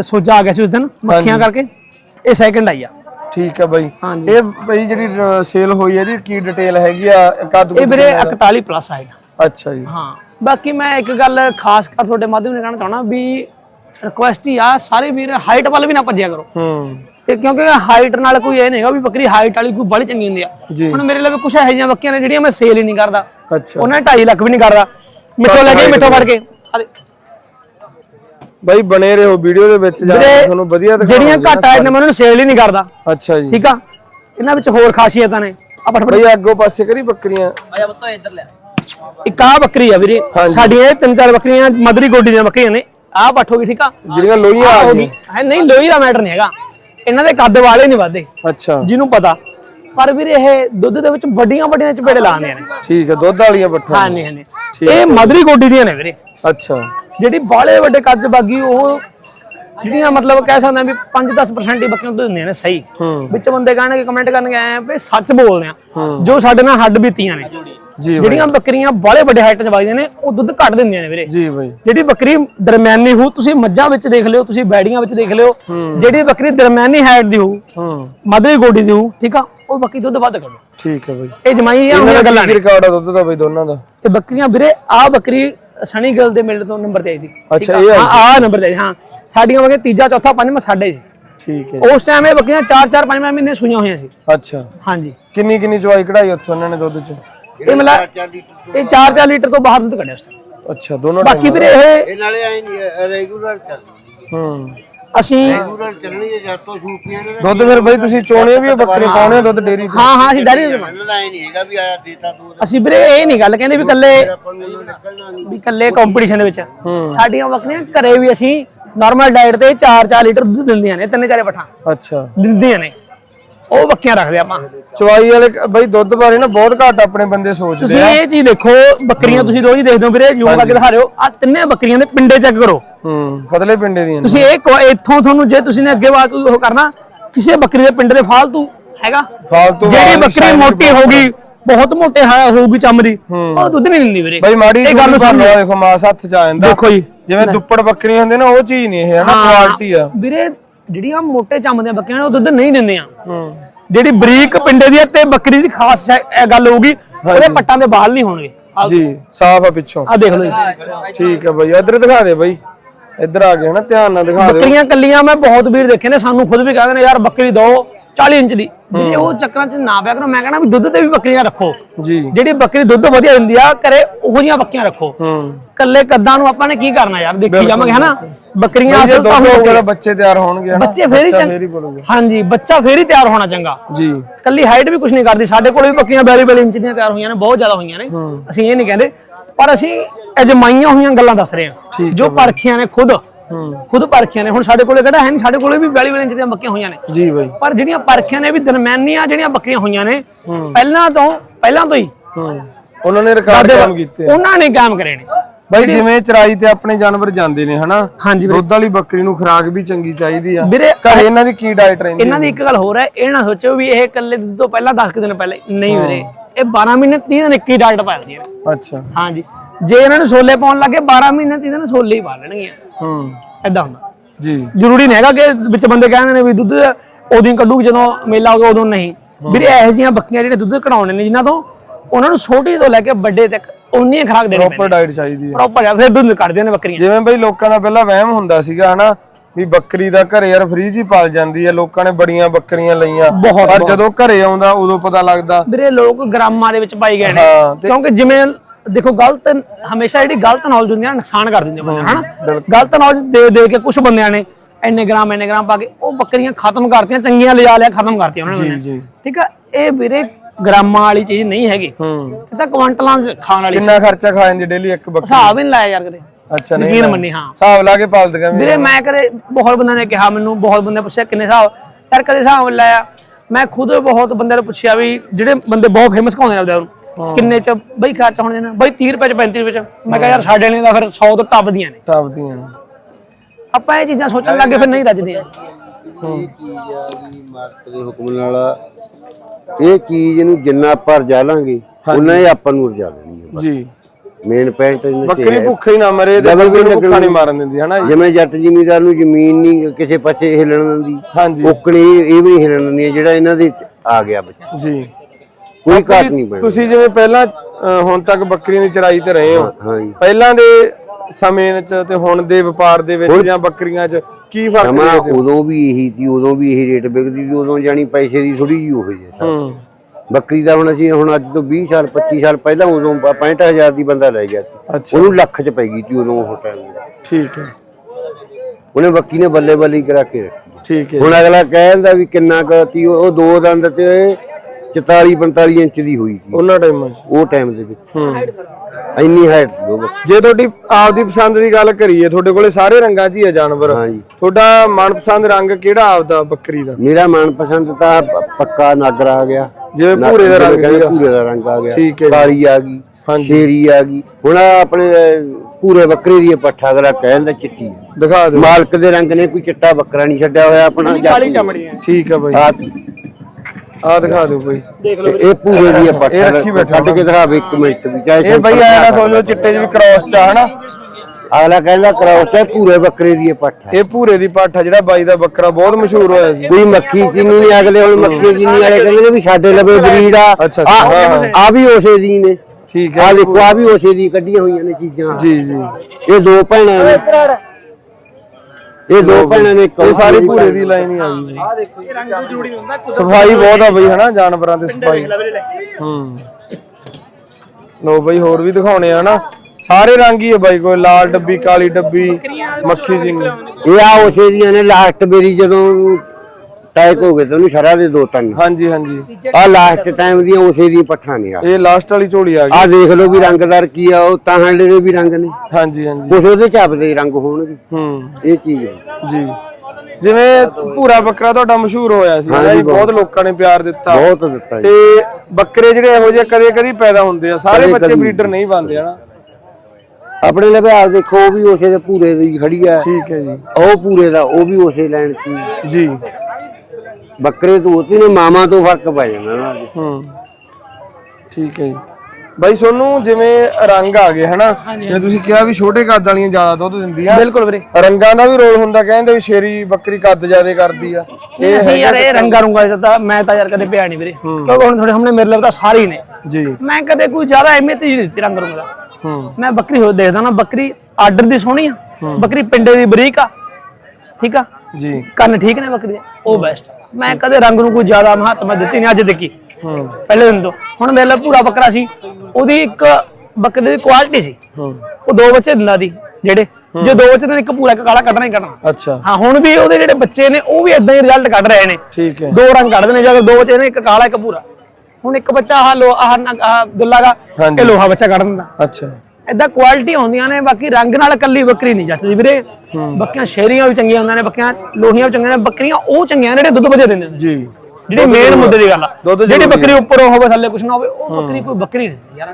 ਸੋਜਾ ਆ ਗਿਆ ਸੀ ਉਸ ਦਿਨ ਮੱਖੀਆਂ ਕਰਕੇ। ਇਹ ਸੈਕੰਡ ਆਈ ਆ। ਠੀਕ ਹੈ ਬਾਈ। ਹਾਂਜੀ। ਇਹ ਬਾਈ ਜਿਹੜੀ ਸੇਲ ਹੋਈ ਹੈ ਇਹਦੀ ਕੀ ਡਿਟੇਲ ਹੈਗੀ ਆ? ਕਦ ਇਹ ਵੀਰੇ 41 ਪਲੱਸ ਆਏਗਾ। ਅੱਛਾ ਜੀ। ਹਾਂ ਬਾਕੀ ਮੈਂ ਇੱਕ ਗੱਲ ਖਾਸ ਕਰ ਤੁਹਾਡੇ ਮਾਧਿਅਮ ਨਾਲ ਕਹਿਣਾ ਚਾਹਣਾ ਵੀ ਰਿਕੁਐਸਟ ਹੀ ਆ ਸਾਰੇ ਵੀਰ ਹਾਈਟ ਵੱਲ ਵੀ ਨਾ ਭੱਜਿਆ ਕਰੋ। ਹੂੰ। ਤੇ ਕਿਉਂਕਿ ਹਾਈਟ ਨਾਲ ਕੋਈ ਇਹ ਨਹੀਂਗਾ ਵੀ ਬੱਕਰੀ ਹਾਈਟ ਵਾਲੀ ਕੋਈ ਬੜੀ ਚੰਗੀ ਹੁੰਦੀ ਆ। ਹੁਣ ਮੇਰੇ ਲਈ ਕੁਝ ਇਹੋ ਜਿਹੀਆਂ ਬੱਕੀਆਂ ਨੇ ਜਿਹੜੀਆਂ ਮੈਂ ਸੇਲ ਹੀ ਨਹੀਂ ਕਰਦਾ। ਅੱਛਾ। ਉਹਨਾਂ 2.5 ਲੱਖ ਵੀ ਨਹੀਂ ਕਰਦਾ। ਮਿੱਠੋ ਲੈ ਕੇ ਮਿੱਠੋ ਫੜ ਕੇ। ਅਰੇ। ਬਾਈ ਬਣੇ ਰਹੋ ਵੀਡੀਓ ਦੇ ਵਿੱਚ ਜਾ ਤੁਹਾਨੂੰ ਵਧੀਆ ਦਿਖਾਵਾਂਗੇ ਜਿਹੜੀਆਂ ਨਾ ਘੱਟ ਆ ਇਹਨਾਂ ਮੈਂ ਉਹਨਾਂ ਨੂੰ ਸੇਲ ਹੀ ਨਹੀਂ ਕਰਦਾ। ਅੱਛਾ ਜੀ। ਠੀਕ ਆ? ਇਹਨਾਂ ਵਿੱਚ ਹੋਰ ਖਾਸੀਅਤਾਂ ਨੇ। ਆ ਫਟਾਫਟ। ਬਾਈ ਅੱਗੋਂ ਪਾਸੇ ਕਰੀ ਬੱਕਰੀਆਂ। ਇੱਕ ਆ ਬੱਕਰੀ ਆ ਵੀਰੇ। ਸਾਡੀਆਂ ਇਹ ਤਿੰਨ ਚਾਰ ਬੱਕਰੀਆਂ ਮਦਰੀ ਗੋਡੀ ਦੀਆਂ ਬੱਕਰੀਆਂ ਨੇ। ਆਹ ਪੱਠ ਹੋ ਗਈ ਠੀਕ ਆ? ਜਿਹੜੀਆਂ ਲੋਹੀਆਂ ਆ ਹੋ ਗਈਆਂ। ਗਈ। ਹੈ ਨਹੀਂ ਲੋਹੀ ਦਾ ਮੈਟਰ ਨਹੀਂ ਹੈਗਾ। ਇਹਨਾਂ ਦੇ ਕੱਦ ਵਾਲੇ ਨਹੀਂ ਵੱਧਦੇ। ਅੱਛਾ। ਜਿਹਨੂੰ ਪਤਾ। ਪਰ ਵੀਰੇ ਇਹ ਦੁੱਧ ਦੇ ਵਿੱਚ ਵੱਡੀਆਂ ਵੱਡੀਆਂ ਚਪੇੜੇ ਲਾਉਂਦੇ ਨੇ। ਠੀਕ ਹੈ ਦੁੱਧ ਵਾਲੀਆਂ ਪੱਠਾਂ। ਹਾਂਜੀ ਹਾਂਜੀ। ਇਹ ਮਦਰੀ ਗੋਡੀ ਦੀਆਂ ਨੇ ਵੀਰੇ। ਅੱਛਾ। ਜਿਹੜੀ ਬਾਲੇ ਵੱਡੇ ਕੱਦ ਬਾਗੀ ਉਹ ਜਿਹੜੀਆਂ ਮਤਲਬ ਕਹਿ ਸਕਦੇ ਆ ਵੀ 5-10% ਹੀ ਬੱਕਰੀਆਂ ਦੁੱਧ ਦਿੰਦੀਆਂ ਨੇ ਸਹੀ। ਵਿੱਚ ਬੰਦੇ ਕਹਿਣਗੇ ਕਮੈਂਟ ਕਰਨਗੇ ਐ ਵੀ ਸੱਚ ਬੋਲਦੇ ਆ ਜੋ ਸਾਡੇ ਨਾਲ ਹੱਡ ਬੀਤੀਆਂ ਨੇ ਜਿਹੜੀਆਂ ਬੱਕਰੀਆਂ ਬਾਹਲੇ ਵੱਡੇ ਹਾਈਟ 'ਚ ਵਗਦੀਆਂ ਨੇ ਉਹ ਦੁੱਧ ਘੱਟ ਦਿੰਦੀਆਂ ਨੇ ਵੀਰੇ। ਜੀ ਬਾਈ। ਜਿਹੜੀ ਬੱਕਰੀ ਦਰਮਿਆਨੀ ਹੋ ਤੁਸੀਂ ਮੱਝਾਂ ਵਿੱਚ ਦੇਖ ਲਿਓ ਤੁਸੀਂ ਬੈੜੀਆਂ ਵਿੱਚ ਦੇਖ ਲਿਓ ਜਿਹੜੀ ਬੱਕਰੀ ਦਰਮਿਆਨੀ ਹਾਈਟ ਦੀ ਹੋ ਹੂੰ। ਮਧਰੀ ਗੋਡੀ ਦੀ ਹੋ ਠੀਕ ਆ ਉਹ ਬੱਕਰੀ ਦੁੱਧ ਵੱਧ ਕੱਢੋ ਠੀਕ ਹੈ ਬਾਈ। ਇਹ ਜਮਾਈ ਆ ਦਾ ਗੱਲਾਂ ਨੇ। ਰਿਕਾਰਡ ਆ ਦੁੱਧ ਦਾ ਬਾਈ ਦੋਨਾਂ ਦਾ? ਤੇ ਬੱਕਰੀਆਂ ਵੀਰੇ ਆ ਬੱਕਰੀ ਸਣੀ ਗਿੱਲ ਦੇ ਮਿਲ ਤੋਂ ਨੰਬਰ ਤੇ ਆਈ ਸੀ। ਅੱਛਾ ਇਹ ਆ ਨੰਬਰ ਤੇ ਹਾਂ। ਸਾਡੀਆਂ ਵਗੇ ਤੀਜਾ ਚੌਥਾ ਪੰਜਵਾਂ ਸਾਡੇ ਸੀ ਠੀਕ ਹੈ ਉਸ ਟਾਈਮ ਇਹ ਬੱਕਰੀਆਂ 4-4 5 ਮਹੀਨੇ ਸੂਈਆਂ ਹੋਈਆਂ ਸੀ। ਅੱਛਾ। ਹਾਂਜੀ। ਕਿੰਨੀ ਕਿੰਨੀ ਚਵਾਈ ਕਢਾਈ ਉੱਥੋਂ ਉਹਨਾਂ ਨੇ ਦੁੱਧ ਚ? ਇਹ ਮਤਲਬ ਇਹ 4-4 ਲੀਟਰ ਤੋਂ ਬਾਹਰ ਦੁੱਧ ਕੱਢਿਆ ਉਸ time। ਅੱਛਾ ਦੋਨੋਂ ਬਾਕੀ ਵੀਰੇ ਇਹ ਇਹ ਨਾਲੇ ਆਈ ਨਹੀਂ ਰੈਗੂਲਰ ਚੱਲਦੀ ਹੂੰ। ਅਸੀਂ ਰੈਗੂਲਰ ਚੱਲਣੀ ਹੈ ਜਦ ਤੋਂ ਸੂਪੀਆਂ ਨੇ ਦੁੱਧ ਫਿਰ ਬਾਈ ਤੁਸੀਂ ਚੋਣੇ ਵੀ ਬੱਕਰੇ ਪਾਉਣੇ ਦੁੱਧ ਡੇਰੀ ਤੇ। ਹਾਂ ਹਾਂ ਅਸੀਂ ਡੈਰੀ ਤਾਂ ਨਹੀਂ ਹੈਗਾ ਵੀ ਆਇਆ ਦੇਤਾ ਤੂੰ ਅਸੀਂ ਵੀਰੇ ਇਹ ਨਹੀਂ ਗੱਲ ਕਹਿੰਦੇ ਵੀ ਕੱਲੇ ਵੀ ਕੱਲੇ ਕੰਪੀਟੀਸ਼ਨ ਦੇ ਵਿੱਚ। ਸਾਡੀਆਂ ਬੱਕਰੀਆਂ ਘਰੇ ਵੀ ਅਸੀਂ ਨਾਰਮਲ ਡਾਈਟ ਤੇ 4-4 ਲੀਟਰ ਦੁੱਧ ਦਿੰਦੀਆਂ ਨੇ ਤਿੰਨੇ ਚਾਰੇ ਪੱਠਾ। ਅੱਛਾ। ਦਿੰਦੀਆਂ ਨੇ। ਉਹ ਬੱਕੀਆਂ ਰੱਖਦੇ ਆਪਾਂ। ਚਵਾਈ ਵਾਲੇ ਬਾਈ ਦੁੱਧ ਬਾਰੇ ਨਾ ਬਹੁਤ ਘੱਟ ਆਪਣੇ ਬੰਦੇ ਸੋਚਦੇ ਤੁਸੀਂ ਆ। ਇਹ ਚੀਜ਼ ਦੇਖੋ ਬੱਕਰੀਆਂ ਤੁਸੀਂ ਰੋਜ਼ ਹੀ ਦੇਖਦੇ ਹੋ ਵੀਰੇ ਜੂਮ ਕਰਕੇ ਦਿਖਾ ਰਹੇ ਹੋ ਆ ਤਿੰਨੇ ਬੱਕਰੀਆਂ ਦੇ ਪਿੰਡੇ ਚੈੱਕ ਕਰੋ। ਹੂੰ ਪਤਲੇ ਪਿੰਡੇ ਦੀਆਂ। ਤੁਸੀਂ ਇਹ ਇੱਥੋਂ ਤੁਹਾਨੂੰ ਜੇ ਤੁਸੀਂ ਨੇ ਅੱਗੇ ਵਾ ਕੋਈ ਉਹ ਕਰਨਾ ਕਿਸੇ ਬੱਕਰੀ ਦੇ ਪਿੰਡ ਦੇ ਫਾਲਤੂ ਹੈਗਾ। ਫਾਲਤੂ ਜਿਹੜੀ ਬੱਕਰੀ ਮੋਟੀ ਹੋਗੀ ਬਹੁਤ ਮੋਟੇ ਹੈ- ਹੋਊਗੀ ਚੰਮ ਦੀ। ਉਹ ਦੁੱਧ ਨਹੀਂ ਦਿੰਦੀ ਵੀਰੇ। ਬਾਈ ਮਾੜੀ ਇਹ ਗੱਲ ਗੱਲ ਸਮਝੋ। ਦੇਖੋ ਮਾਸ ਹੱਥ ਚ ਆ ਜਾਂਦਾ। ਦੇਖੋ ਜੀ। ਜਿਵੇਂ ਦੁੱਪੜ ਬੱਕਰੀਆਂ ਹੁੰਦੀਆਂ ਨਾ ਉਹ ਚੀਜ਼ ਨਹੀਂ ਇਹ ਹੈ। ਨਾ ਕੁਆਲਿਟੀ ਆ। ਵੀਰੇ ਜਿਹੜੀਆਂ ਮੋਟੇ ਚੰਮ ਦੀਆਂ ਬੱਕਰੀਆਂ ਨੇ ਉਹ ਦੁੱਧ ਨਹੀਂ ਦਿੰਦੀਆਂ। ਹੂੰ। ਜਿਹੜੀ ਬਰੀਕ ਪਿੰਡੇ ਦੀ ਤੇ ਬੱਕਰੀ ਦੀ ਖਾਸ ਗੱਲ ਹੋਊਗੀ ਉਹਦੇ ਪੱਟਾਂ ਦੇ ਬਾਲ ਨਹੀਂ ਹੋਣਗੇ। ਜੀ ਸਾਫ਼ ਆ ਪਿੱਛੋਂ। ਆ ਦੇਖ ਲਓ ਠੀਕ ਹੈ ਬਾਈ ਇੱਧਰ ਦਿਖਾ ਦੇ ਬਾਈ। ਇੱਧਰ ਆ ਕੇ ਨਾ ਧਿਆਨ ਨਾਲ ਦਿਖਾ ਦੇ ਬੱਕਰੀਆਂ ਕੱਲੀਆਂ ਮੈਂ ਬਹੁਤ ਵੀਰ ਦੇਖੇ ਨੇ ਸਾਨੂੰ ਖੁਦ ਵੀ ਕਹਿੰਦੇ ਨੇ ਯਾਰ ਬੱਕਰੀ ਦੋ। 40 ਇੰਚ ਦੀ। ਵੀਰੇ ਉਹ ਚੱਕਰਾਂ 'ਚ ਨਾ ਪਿਆ ਕਰੋ। ਮੈਂ ਕਹਿੰਦਾ ਵੀ ਦੁੱਧ ਤੇ ਵੀ ਬੱਕਰੀਆਂ ਰੱਖੋ। ਜੀ। ਜਿਹੜੀ ਬੱਕਰੀ ਦੁੱਧ ਵਧੀਆ ਦਿੰਦੀ ਆ ਘਰੇ ਉਹੋ ਜਿਹੀਆਂ ਬੱਕੀਆਂ ਰੱਖੋ। ਹੂੰ। ਕੱਲੇ ਕੱਦਾਂ ਨੂੰ ਆਪਾਂ ਨੇ ਕੀ ਕਰਨਾ ਯਾਰ? ਦੇਖੀ ਜਾਵਾਂਗੇ ਹਨਾ? ਬੱਕਰੀਆਂ ਜੇ ਅਸਲ ਤਾਂ ਹੋਊਗਾ ਬੱਚੇ ਤਿਆਰ ਹੋਣਗੇ ਹਨਾ? ਬੱਚੇ ਫੇਰ ਹੀ ਚੰਗ- ਫੇਰ ਹੀ ਬੋਲੂਗਾ। ਹਾਂਜੀ ਬੱਚਾ ਫੇਰ ਹੀ ਤਿਆਰ ਹੋਣਾ ਚੰਗਾ। ਜੀ। ਕੱਲੀ ਹਾਈਟ ਵੀ ਕੁਝ ਨਹੀਂ ਕਰਦੀ। ਸਾਡੇ ਕੋਲ ਵੀ ਬੱਕਰੀਆਂ 42 42 ਇੰਚ ਦੀਆਂ ਤਿਆਰ ਹੋਈਆਂ ਨੇ ਬਹੁਤ ਜ਼ਿਆਦਾ ਹੋਈਆਂ ਨੇ। ਅਸੀਂ ਇਹ ਨਹੀਂ ਕਹਿੰਦੇ। ਪਰ ਅਸੀਂ ਅਜਮਾਈਆਂ ਹੋਈਆਂ ਗੱਲਾਂ ਦੱਸ ਰਹੇ ਹਾਂ। ਜੋ ਪਰਖੀਆਂ ਨੇ ਖੁਦ। ਖੁਦ ਪਰਖੀਆਂ ਨੇ। ਹੁਣ ਸਾਡੇ ਕੋਲੇ ਕਿਹੜਾ ਹੈ ਨਹੀਂ ਸਾਡੇ ਕੋਲੇ ਵੀ 42 42 ਇੰਚ ਦੀਆਂ ਬੱਕੀਆਂ ਹੋਈਆਂ ਨੇ। ਜੀ ਬਾਈ। ਪਰ ਜਿਹੜੀਆਂ ਪਰਖੀਆਂ ਨੇ ਵੀ ਦਰਮਿਆਨੀਆਂ ਜਿਹੜੀਆਂ ਬੱਕਰੀਆਂ ਹੋਈਆਂ ਨੇ ਪਹਿਲਾਂ ਤੋਂ ਪਹਿਲਾਂ ਤੋਂ ਹੀ ਹੂੰ। ਉਹਨਾਂ ਨੇ ਰਿਕਾਰਡ ਕੰਮ ਕੀਤੇ। ਉਹਨਾਂ ਨੇ ਕੰਮ ਕਰੇ ਨੇ। ਬਾਈ ਜਿਵੇਂ ਚਰਾਈ ਤੇ ਆਪਣੇ ਜਾਨਵਰ ਜਾਂਦੇ ਨੇ ਹਨਾ? ਦੁੱਧ ਵਾਲੀ ਬੱਕਰੀ ਨੂੰ ਖੁਰਾਕ ਵੀ ਚੰਗੀ ਚਾਹੀਦੀ ਆ। ਘਰੇ ਇਹਨਾਂ ਦੀ ਕੀ ਡਾਈਟ ਰਹਿੰਦੀ ਇਹਨਾਂ ਦੀ ਇੱਕ ਗੱਲ ਹੋਰ ਹੈ ਇਹ ਨਾ ਸੋਚੋ ਵੀ ਇਹ ਇਕੱਲੇ ਦੁੱਧ ਤੋਂ ਪਹਿਲਾਂ 10 ਕੁ ਦਿਨ ਪਹਿਲੇ ਨਹੀਂ ਵੀਰੇ ਇਹ 12 ਮਹੀਨੇ 30 ਦਿਨ ਇੱਕ ਹੀ ਡਾਕਟਰ ਪਾਉਂਦੀਆਂ ਨੇ ਅੱਛਾ। ਹਾਂਜੀ। ਜੇ ਇਹਨਾਂ ਨੂੰ ਛੋਲੇ ਪਾਉਣ ਲੱਗੇ 12 ਮਹੀਨੇ 30 ਦਿਨ ਛੋਲੇ ਹੀ ਪਾ ਲੈਣਗੀਆਂ। ਹੂੰ। ਐਦਾਂ ਹੁੰਦਾ। ਜੀ। ਜ਼ਰੂਰੀ ਨਹੀਂ ਹੈਗਾ ਕਿ ਵਿੱਚ ਬੰਦੇ ਕਹਿੰਦੇ ਨੇ ਵੀ ਦੁੱਧ ਉਦੋਂ ਹੀ ਕੱਢੂ ਜਦੋਂ ਮੇਲਾ ਹੋਗਾ ਉਦੋਂ ਨਹੀਂ। ਵੀਰੇ ਇਹੋ ਜਿਹੀਆਂ ਬੱਕੀਆਂ ਜਿਹੜੇ ਦੁੱਧ ਕਢਾਉਣੇ ਨੇ ਜਿਨ੍ਹਾਂ ਤੋਂ ਉਹਨਾਂ ਨੂੰ ਛੋਟੀ ਤੋਂ ਲੈ ਕੇ ਵੱਡੇ ਤੱਕ ਉਨੀ ਹੀ ਖੁਰਾਕ ਦੇਣੀ ਪ੍ਰੋਪਰ ਡਾਈਟ ਚਾਹੀਦੀ ਆ ਪ੍ਰੋਪਰ ਆ ਫਿਰ ਦੁੱਧ ਕੱਢਦੇ ਨੇ ਬੱਕਰੀਆਂ। ਜਿਵੇਂ ਬਈ ਲੋਕਾਂ ਦਾ ਪਹਿਲਾਂ ਵਹਿਮ ਹੁੰਦਾ ਸੀਗਾ ਹਨਾ ਵੀ ਬੱਕਰੀ ਦਾ ਘਰੇ ਯਾਰ ਫ੍ਰੀ ਹੀ ਪਲ ਜਾਂਦੀ ਆ ਲੋਕਾਂ ਨੇ ਬੜੀਆਂ ਬੱਕਰੀਆਂ ਲਈਆਂ। ਪਰ ਜਦੋਂ ਘਰੇ ਆਉਂਦਾ ਉਦੋਂ ਪਤਾ ਲੱਗਦਾ। ਵੀਰੇ ਲੋਕ ਗ੍ਰਾਮਾਂ ਦੇ ਵਿੱਚ ਪਾਈ ਗਏ ਨੇ। ਹਾਂ ਕਿਉਂਕਿ ਜਿਵੇਂ ਦੇਖੋ ਗਲਤ ਹਮੇਸ਼ਾ ਜਿਹੜੀ ਗਲਤ ਨੌਲੇਜ ਹੁੰਦੀ ਹੈ ਨਾ ਨੁਕਸਾਨ ਕਰ ਦਿੰਦੀ ਹੈ ਬੰਦੇ ਨੂੰ, ਹਨਾ ਗਲਤ ਨੌਲੇਜ ਦੇ ਦੇ ਕੇ ਕੁਝ ਬੰਦਿਆਂ ਨੇ ਇੰਨੇ ਗ੍ਰਾਮ ਇੰਨੇ ਗ੍ਰਾਮ ਪਾ ਕੇ ਉਹ ਬੱਕਰੀਆਂ ਖਤਮ ਕਰਤੀਆਂ ਚੰਗੀਆਂ ਲਿਜਾ ਲਿਆ ਖਤਮ ਕਰਤੀਆਂ ਉਹਨਾਂ ਨੇ। ਜੀ। ਠੀਕ ਆ? ਇਹ ਵੀਰੇ ਗ੍ਰਾਮਾਂ ਵਾਲੀ ਚੀਜ਼ ਨਹੀਂ ਹੈਗੀ। ਹੂੰ। ਇਹ ਤਾਂ ਕੁਆਂਟਲਾਂ ਖਾਣ ਵਾਲੀ ਕਿੰਨਾ ਖਰਚਾ ਖਾ ਜਾਂਦੀ ਡੇਲੀ ਇੱਕ ਬੱਕਰੀ? ਹਿਸਾਬ ਹੀ ਨਹੀਂ ਲਾਇਆ ਯਾਰ ਕਦੇ। ਅੱਛਾ ਨਹੀਂ ਯਕੀਨ ਮੰਨੀ ਹਾਂ। ਹਿਸਾਬ ਲਾ ਕੇ ਪਾਲਦੀਆਂ ਵੀ। ਵੀਰੇ ਮੈਂ ਕਦੇ ਬਹੁਤ ਬੰਦਿਆਂ ਨੇ ਕਿਹਾ ਮੈਨੂੰ ਬਹੁਤ ਬੰਦੇ ਪੁੱਛਿਆ ਕਿੰਨੇ ਹਿਸਾਬ ਯਾਰ ਕਦੇ ਹਿਸਾਬ ਲਾਇਆ। ਮੈਂ ਖੁਦ ਬਹੁਤ ਬੰਦਿਆਂ ਨੂੰ ਪੁੱਛਿਆ ਵੀ ਜਿਹੜੇ ਬੰਦੇ ਬਹੁਤ ਫੇਮਸ ਕਹਾਉਂਦੇ ਨੇ ਆਪਦੇ ਨੂੰ ਕਿੰਨੇ ਚ ਬਈ ਖਰਚਾ ਹੋਣੇ ਨੇ? ਬਈ 30 ਰੁਪਏ ਚ 35 ਰੁਪਏ ਚ। ਮੈਂ ਕਿਹਾ ਯਾਰ ਸਾਡੇ ਨੇ ਤਾਂ ਫਿਰ 100 ਤੋਂ ਟੱਪਦੀਆਂ ਨੇ। ਟੱਪਦੀਆਂ। ਆਪਾਂ ਇਹ ਚੀਜ਼ਾਂ ਸੋਚਣ ਲੱਗੇ ਫਿਰ ਨਹੀਂ ਰੱਜਦੇ ਆ ਇਹ ਚੀਜ਼ ਆ ਵੀ ਮਾਲਕ ਦੇ ਹੁਕਮ ਨਾਲ ਇਹ ਚੀਜ਼ ਨੂੰ ਜਿੰਨਾ ਆਪਾਂ ਰਜਾ ਲਾਂਗੇ ਉਹਨਾਂ ਹੀ ਆਪਾਂ ਨੂੰ ਰਜਾ ਦੇਣੀ ਹੈ ਜੀ। ਮੇਨ ਪੈਂਟ ਇਹਨਾਂ ਬੱਕਰੀ ਭੁੱਖੇ ਹੀ ਨਾ ਮਰੇ ਤੇ ਡਬਲ ਬੱਕਰੀ ਵੀ ਭੁੱਖਾ ਨਹੀਂ ਮਾਰਨ ਦਿੰਦੀ ਹਨਾ ਜੀ? ਜਿਵੇਂ ਜੱਟ ਜ਼ਿਮੀਦਾਰ ਨੂੰ ਜ਼ਮੀਨ ਨਹੀਂ ਕਿਸੇ ਪਾਸੇ ਹਿੱਲਣ ਦਿੰਦੀ ਹਾਂਜੀ। ਉਕਣੀ ਇਹ ਵੀ ਨਹੀਂ ਹਿੱਲਣ ਦਿੰਦੀ ਜਿਹੜਾ ਇਹਨਾਂ ਦੇ ਆ ਗਿਆ ਬੱਚਾ। ਜੀ। ਕੋਈ ਘਾਟ ਨਹੀਂ ਪੈਣੀ ਤੁਸੀਂ ਜਿਵੇਂ ਪਹਿਲਾਂ ਅਹ, ਹੁਣ ਤੱਕ ਬੱਕਰੀਆਂ ਦੀ ਚਰਾਈ ਤੇ ਰਹੇ ਹੋ ਪਹਿਲਾਂ ਦੇ ਸਮੇਂ ਚ ਤੇ ਹੁਣ ਦੇ ਵਪਾਰ ਦੇ ਵਿੱਚ ਜਾਂ ਬੱਕਰੀਆਂ ਚ ਕੀ ਫ਼ਰਕ ਸਮਾਂ? ਉਦੋਂ ਵੀ ਇਹੀ ਸੀ ਉਦੋਂ ਵੀ ਇਹੀ ਰੇਟ ਵਿਕਦੀ ਸੀ ਉਦੋਂ ਜਾਣੀ ਪੈਸੇ ਦੀ ਥੋੜੀ ਜਿਹੀ ਉਹ ਹੈ ਹੂੰ। ਬੱਕਰੀ ਦਾ ਹੁਣ ਅਸੀਂ ਹੁਣ ਅੱਜ ਤੋਂ 20 ਸਾਲ 25 ਸਾਲ ਪਹਿਲਾਂ ਉਦੋਂ 65000 ਦੀ ਬੰਦਾ ਲੈ ਗਿਆ ਸੀ। ਉਹਨੂੰ ਲੱਖ ਚ ਪੈ ਗਈ ਸੀ ਉਦੋਂ ਉਹ ਟਾਈਮ ਠੀਕ ਹੈ। ਉਹਨੇ ਬੱਕੀ ਨੇ ਬੱਲੇ ਬੱਲੇ ਕਰਾ ਕੇ ਰੱਖੀ। ਠੀਕ ਹੈ। ਹੁਣ ਅਗਲਾ ਕਹਿੰਦਾ ਵੀ ਕਿੰਨਾ ਕੁ ਤੀ ਉਹ ਦੋ ਦੰਦ ਤੇ 44 45 ਇੰਚ ਦੀ ਹੋਈ ਸੀ। ਉਹਨਾਂ ਟਾਈਮਾਂ ਉਹ ਟਾਈਮ ਦੇ ਵਿੱਚ। ਹੂੰ। ਇੰਨੀ ਹਾਈਟ ਜੇ ਤੁਹਾਡੀ ਆਪਦੀ ਪਸੰਦ ਦੀ ਗੱਲ ਕਰੀਏ ਤੁਹਾਡੇ ਕੋਲੇ ਸਾਰੇ ਰੰਗਾਂ 'ਚ ਹੀ ਆ ਜਾਨਵਰ। ਹਾਂਜੀ। ਤੁਹਾਡਾ ਮਨਪਸੰਦ ਰੰਗ ਕਿਹੜਾ ਆਪਦਾ ਬੱਕਰੀ ਦਾ? ਮੇਰਾ ਮਨਪਸੰਦ ਤਾਂ ਪੱਕਾ ਨਾਗਰਾ ਆ ਗਿਆ। ਜਿਵੇਂ ਭੂਰੇ ਦਾ ਰੰਗ ਕਹਿੰਦੇ ਸੀਗਾ। ਭੂਰੇ ਦਾ ਰੰਗ ਆ ਗਿਆ ਠੀਕ ਹੈ ਜੀ। ਕਾਲੀ ਆ ਗਈ ਹਾਂਜੀ। ਸ਼ੇਰੀ ਆ ਗਈ। ਹੁਣ ਆਹ ਆਪਣੇ ਭੂਰੇ ਬੱਕਰੇ ਦੀ ਇਹ ਪੱਠਾ ਅਗਲਾ ਕਹਿੰਦਾ ਚਿੱਟੀ ਆ। ਦਿਖਾ ਦਿਓ। ਮਾਲਕ ਦੇ ਰੰਗ ਨੇ ਕੋਈ ਚਿੱਟਾ ਬੱਕਰਾ ਨਹੀਂ ਛੱਡਿਆ ਹੋਇਆ ਆਪਣਾ ਕਾਲੀ ਚਮੜੀ ਹੈ ਠੀਕ ਆ ਬਾਈ। ਆ ਆ ਦਿਖਾ ਦਿਓ ਬਾਈ। ਦੇਖ ਲਓ ਇਹ ਪੂਰੇ ਦੀ ਪੱਠ ਇਹ ਰੱਖੀ ਬੈਠਾ ਕੱਢ ਕੇ ਦਿਖਾਵੇ ਇੱਕ ਮਿੰਟ ਵੀ ਚਾਹੇ ਇਹ ਬਾਈ ਆਇਆ ਨਾ ਸੋਚੋ ਚਿੱਟੇ 'ਚ ਵੀ ਕ੍ਰਾਸ 'ਚ ਆ ਹਨਾ? ਅਗਲਾ ਕਹਿੰਦਾ ਕਰਾਓ ਚਾਹੇ ਪੂਰੇ ਬੱਕਰੇ ਦੀ ਇਹ ਪੱਠ ਹੈ। ਇਹ ਭੂਰੇ ਦੀ ਪੱਠ ਆ ਜਿਹੜਾ ਬਾਈ ਦਾ ਬੱਕਰਾ ਬਹੁਤ ਮਸ਼ਹੂਰ ਹੋਇਆ ਸੀ। ਕੋਈ ਮੱਖੀ ਚੀਨੀ ਨਹੀਂ ਅਗਲੇ ਹੁਣ ਮੱਖੀ ਚੀਨੀ ਵਾਲੇ ਕਹਿੰਦੇ ਨੇ ਵੀ ਸਾਡੇ ਲਵੇ ਬਰੀਡ ਆ। ਅੱਛਾ, ਅੱਛਾ, ਹਾਂ, ਹਾਂ। ਆ ਵੀ ਉਸੇ ਦੀ ਨੇ। ਠੀਕ ਆ ਹੈ ਦੇਖੋ ਆ ਵੀ ਉਸੇ ਦੀ ਕੱਢੀਆਂ ਹੋਈਆਂ ਨੇ ਚੀਜ਼ਾਂ। ਜੀ ਜੀ। ਇਹ ਦੋ ਭੈਣਾਂ ਨੇ। ਇਹ ਦੋ ਭੈਣਾਂ ਨੇ ਇੱਕ ਇਹ ਸਾਰੀ ਭੂਰੇ ਦੀ ਲਾਈਨ ਹੀ ਆ ਗਈ। ਆ ਦੇਖੋ ਇਹ ਰੰਗ ਤੋਂ ਜ਼ਰੂਰੀ ਨਹੀਂ ਹੁੰਦਾ ਸਫ਼ਾਈ ਬਹੁਤ ਆ ਬਈ ਹਨਾ ਜਾਨਵਰਾਂ ਦੀ ਸਫ਼ਾਈ। ਹੂੰ। ਲੋ ਬਈ ਹੋਰ ਵੀ ਦਿਖਾਉਣੇ ਆ ਨਾ ਸਾਰੇ ਰੰਗ ਹੀ ਆ ਬਾਈ ਕੋਈ ਲਾਲ ਡੱਬੀ ਕਾਲੀ ਡੱਬੀ ਮੱਖੀ ਸਿੰਘ ਇਹ ਆ ਉਸੇ ਦੀਆਂ ਨੇ ਲਾਸਟ ਮੇਰੀ ਜਦੋਂ ਟੈਕ ਹੋ ਗਏ ਤੇ ਉਹਨੂੰ ਸ਼ਰਾ ਦੇ ਦੋ ਤਿੰਨ। ਹਾਂਜੀ ਹਾਂਜੀ। ਆ ਲਾਸਟ ਟਾਈਮ ਦੀਆਂ ਉਸੇ ਦੀਆਂ ਪੱਠਾਂ ਨੇ ਆ। ਇਹ ਲਾਸਟ ਵਾਲੀ ਝੋਲੀ ਆ ਗਈ। ਆ ਦੇਖ ਲਓ ਵੀ ਰੰਗਦਾਰ ਕੀ ਆ ਉਹ ਤਾਂ ਹੰਡੇ ਦੇ ਵੀ ਰੰਗ ਨੇ। ਹਾਂਜੀ ਹਾਂਜੀ। ਕੁਛ ਉਹਦੇ ਚੱਪਦੇ ਰੰਗ ਹੋਣਗੇ। ਹੂੰ। ਇਹ ਚੀਜ਼ ਹੈ। ਜੀ। ਜਿਵੇਂ ਭੂਰਾ ਬੱਕਰਾ ਤੁਹਾਡਾ ਮਸ਼ਹੂਰ ਹੋਇਆ ਸੀ ਜੀ ਬਹੁਤ। ਲੋਕਾਂ ਨੇ ਪਿਆਰ ਦਿੱਤਾ। ਬਹੁਤ ਦਿੱਤਾ ਤੇ ਬੱਕਰੇ ਜਿਹੜੇ ਇਹੋ ਜਿਹੇ ਕਦੇ ਕਦੀ ਪੈਦਾ ਹੁੰਦੇ ਆ। ਸਾਰੇ ਬੱਚੇ। ਬਰੀਡਰ ਨਹੀਂ ਬਣਦੇ ਹਨਾ? ਆਪਣੇ ਆਪ ਦੇਖੋ ਉਹ ਵੀ ਉਸੇ ਦੇ ਪੂਰੇ ਦੀ ਖੜੀ ਆ। ਠੀਕ ਹੈ ਜੀ। ਉਹ ਪੂਰੇ ਦਾ ਉਹ ਵੀ ਉਸੇ ਲੈਣ ਹੀ। ਜੀ। ਬੱਕਰੇ ਤੋਂ ਉਹਤੀ ਨੇ ਮਾਮਾ ਤੋਂ ਫ਼ਰਕ ਪੈ ਜਾਂਦਾ ਨਾ। ਹੂੰ। ਠੀਕ ਹੈ ਜੀ। ਬਾਈ ਸੋਨੂੰ ਜਿਵੇਂ ਰੰਗ ਆ ਗਏ ਹਨਾ? ਜਿਵੇਂ ਤੁਸੀਂ ਕਿਹਾ ਵੀ ਛੋਟੇ ਕੱਦ ਵਾਲੀਆਂ ਜ਼ਿਆਦਾ ਦੁੱਧ ਦਿੰਦੀਆਂ। ਬਿਲਕੁਲ ਵੀਰੇ। ਰੰਗਾਂ ਦਾ ਵੀ ਰੋਲ ਹੁੰਦਾ ਕਹਿੰਦੇ ਵੀ ਸ਼ੇਰੀ ਬੱਕਰੀ ਕੱਦ ਜ਼ਿਆਦਾ ਕਰਦੀ ਆ। ਇਹ ਅਸੀਂ ਯਾਰ ਇਹ ਰੰਗਾ ਰੁੰਗਾ ਦਾ ਤਾਂ ਮੈਂ ਤਾਂ ਯਾਰ ਕਦੇ ਪਿਆ ਨਹੀਂ ਵੀਰੇ। ਕਿਉਂਕਿ ਹੁਣ ਤੁਹਾਡੇ ਸਾਹਮਣੇ ਮੇਰੇ ਲਈ ਤਾਂ ਸਾਰੇ ਹੀ ਨੇ। ਜੀ। ਮੈਂ ਕਦੇ ਕੋਈ ਜ਼ਿਆਦਾ ਅਹਿਮੀਅਤ ਹੀ ਨਹੀਂ ਦਿੱਤੀ ਰੰਗ ਰੁੰਗ ਦਾ। ਹੂੰ ਮੈਂ ਬੱਕਰੀ ਹੋ ਦੇਖਦਾ ਨਾ ਬੱਕਰੀ ਆਰਡਰ ਦੀ ਸੋਹਣੀ ਆ। ਬੱਕਰੀ ਪਿੰਡੇ ਦੀ ਬਰੀਕ ਆ। ਠੀਕ ਆ? ਜੀ। ਕੰਨ ਠੀਕ ਨੇ ਬੱਕਰੀ ਦੇ? ਉਹ ਬੈਸਟ ਮੈਂ ਕਦੇ ਰੰਗ ਨੂੰ ਕੋਈ ਜ਼ਿਆਦਾ ਮਹੱਤਵ ਦਿੱਤੀ ਨਹੀਂ ਅੱਜ ਦੇਖੀ। ਪਹਿਲੇ ਦਿਨ ਤੋਂ। ਹੁਣ ਮੇਰੇ ਲਈ ਪੂਰਾ ਬੱਕਰਾ ਸੀ। ਉਹਦੀ ਇੱਕ ਬੱਕਰੇ ਦੀ ਕੁਆਲਿਟੀ ਸੀ। ਉਹ ਦੋ ਬੱਚੇ ਦਿੰਦਾ ਦੀ ਜਿਹੜੇ। ਜੇ ਦੋ ਬੱਚੇ ਦਿਨ ਇੱਕ ਪੂਰਾ ਇੱਕ ਕਾਲਾ ਕੱਢਣਾ ਹੀ ਕੱਢਣਾ। ਅੱਛਾ। ਹਾਂ ਹੁਣ ਵੀ ਉਹਦੇ ਜਿਹੜੇ ਬੱਚੇ ਨੇ ਉਹ ਵੀ ਇਦਾਂ ਹੀ ਰਿਜ਼ਲਟ ਕੱਢ ਰਹੇ ਨੇ। ਠੀਕ ਹੈ। ਦੋ ਰੰਗ ਕੱਢਦੇ ਨੇ ਜਦੋਂ ਦੋ ਬੱਚੇ ਨੇ ਇੱਕ ਕਾਲਾ ਇੱਕ ਪੂਰਾ ਹੁਣ ਇੱਕ ਬੱਚਾ ਆਹ ਲੋ ਆਹ ਨਾ- ਆਹ ਦੁੱਲਾ ਦਾ ਹਾਂਜੀ। ਇਹ ਲੋਹਾ ਬੱਚਾ ਕੱਢ ਦਿੰਦਾ। ਅੱਛਾ। ਇਦਾਂ ਕੁਆਲਿਟੀ ਹੁੰਦੀਆਂ ਨੇ ਬਾਕੀ ਰੰਗ ਨਾਲ ਕੱਲੀ ਬੱਕਰੀ ਨਹੀਂ ਜੱਚਦੀ ਵੀਰੇ। ਬੱਕੀਆਂ ਸ਼ੇਰੀਆਂ ਵੀ ਚੰਗੀਆਂ ਹੁੰਦੀਆਂ ਨੇ ਬੱਕੀਆਂ ਲੋਹੀਆਂ ਵੀ ਚੰਗੀਆਂ ਨੇ ਬੱਕਰੀਆਂ ਉਹ ਚੰਗੀਆਂ ਨੇ ਜਿਹੜੇ ਦੁੱਧ ਵਧੀਆ ਦਿੰਦੇ ਨੇ। ਜੀ। ਜਿਹੜੀ ਮੇਨ ਮੁੱਦੇ ਦੀ ਗੱਲ ਆ। ਦੁੱਧ ਜਿਹੜੀ ਜ਼ਰੂਰੀ ਬੱਕਰੀ ਉੱਪਰੋਂ ਹੋਵੇ ਥੱਲੇ ਕੁਝ ਨਾ ਹੋਵੇ ਉਹ ਬੱਕਰੀ ਕੋਈ ਬੱਕਰੀ ਨਹੀਂ ਯਾਰ।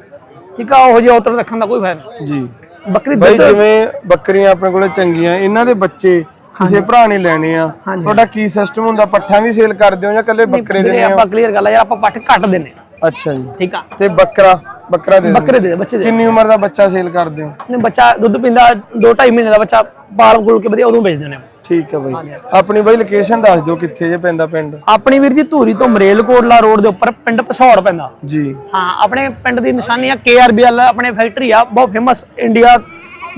ਠੀਕ ਆ ਉਹ ਜਿਹਾ ਉਤਰ ਰੱਖਣ ਦਾ ਕੋਈ ਫਾਇਦਾ ਨਹੀਂ। ਜੀ। ਬੱਕਰੀ ਬਾਈ ਦੁੱਧ ਜਿਵੇਂ ਬੱਕਰੀਆਂ ਆਪਣੇ ਕੋਲੇ ਚੰਗੀਆਂ ਇਹਨਾਂ ਦੇ ਬੱਚੇ ਕਿਸੇ ਭਰਾ ਨੇ ਲੈਣੇ ਆ। ਤੁਹਾਡਾ ਕੀ ਸਿਸਟਮ ਹੁੰਦਾ? ਪੱਠਾ ਵੀ ਸੇਲ ਕਰਦੇ ਹੋ ਜਾਂ ਕੱਲੇ ਬੱਕਰੇ ਦਿੰਦੇ ਹੋ ਆਪਾਂ ਕਲੀਅਰ ਗੱਲ ਆ ਯਾਰ ਆਪਾਂ ਪੱਠ ਘੱਟ ਦਿੰਨੇ ਆ, ਅੱਛਾ ਜੀ। ਠੀਕ ਆ। ਤੇ ਬੱਕਰਾ ਬੱਕਰਾ ਦੇ ਬੱਕਰੇ ਦੇ ਬੱਚੇ ਦੇ ਕਿੰਨੀ ਉਮਰ ਦਾ ਬੱਚਾ ਸੇਲ ਕਰਦੇ ਹੋ? ਨੇ ਬੱਚਾ ਦੁੱਧ ਪੀਂਦਾ 2.5 ਮਹੀਨੇ ਦਾ ਬੱਚਾ ਪਾਲ ਖੋਲ ਕੇ ਵਧੀਆ ਉਦੋਂ ਵੇਚ ਦਿੰਦੇ ਨੇ ਠੀਕ ਹੈ ਬਾਈ। ਆਪਣੀ ਬਾਈ ਲੋਕੇਸ਼ਨ ਦੱਸ ਦਿਓ ਕਿੱਥੇ ਜੇ ਪੈਂਦਾ ਪਿੰਡ। ਆਪਣੀ ਵੀਰ ਜੀ ਧੂਰੀ ਤੋਂ ਮਰੇਲਕੋਟਲਾ ਰੋਡ ਦੇ ਉੱਪਰ ਪਿੰਡ ਪਸੌੜ ਪੈਂਦਾ। ਜੀ। ਹਾਂ ਆਪਣੇ ਪਿੰਡ ਦੀ ਨਿਸ਼ਾਨੀ ਆ KRBL ਆਪਣੇ ਫੈਕਟਰੀ ਆ ਬਹੁਤ ਫੇਮਸ ਇੰਡੀਆ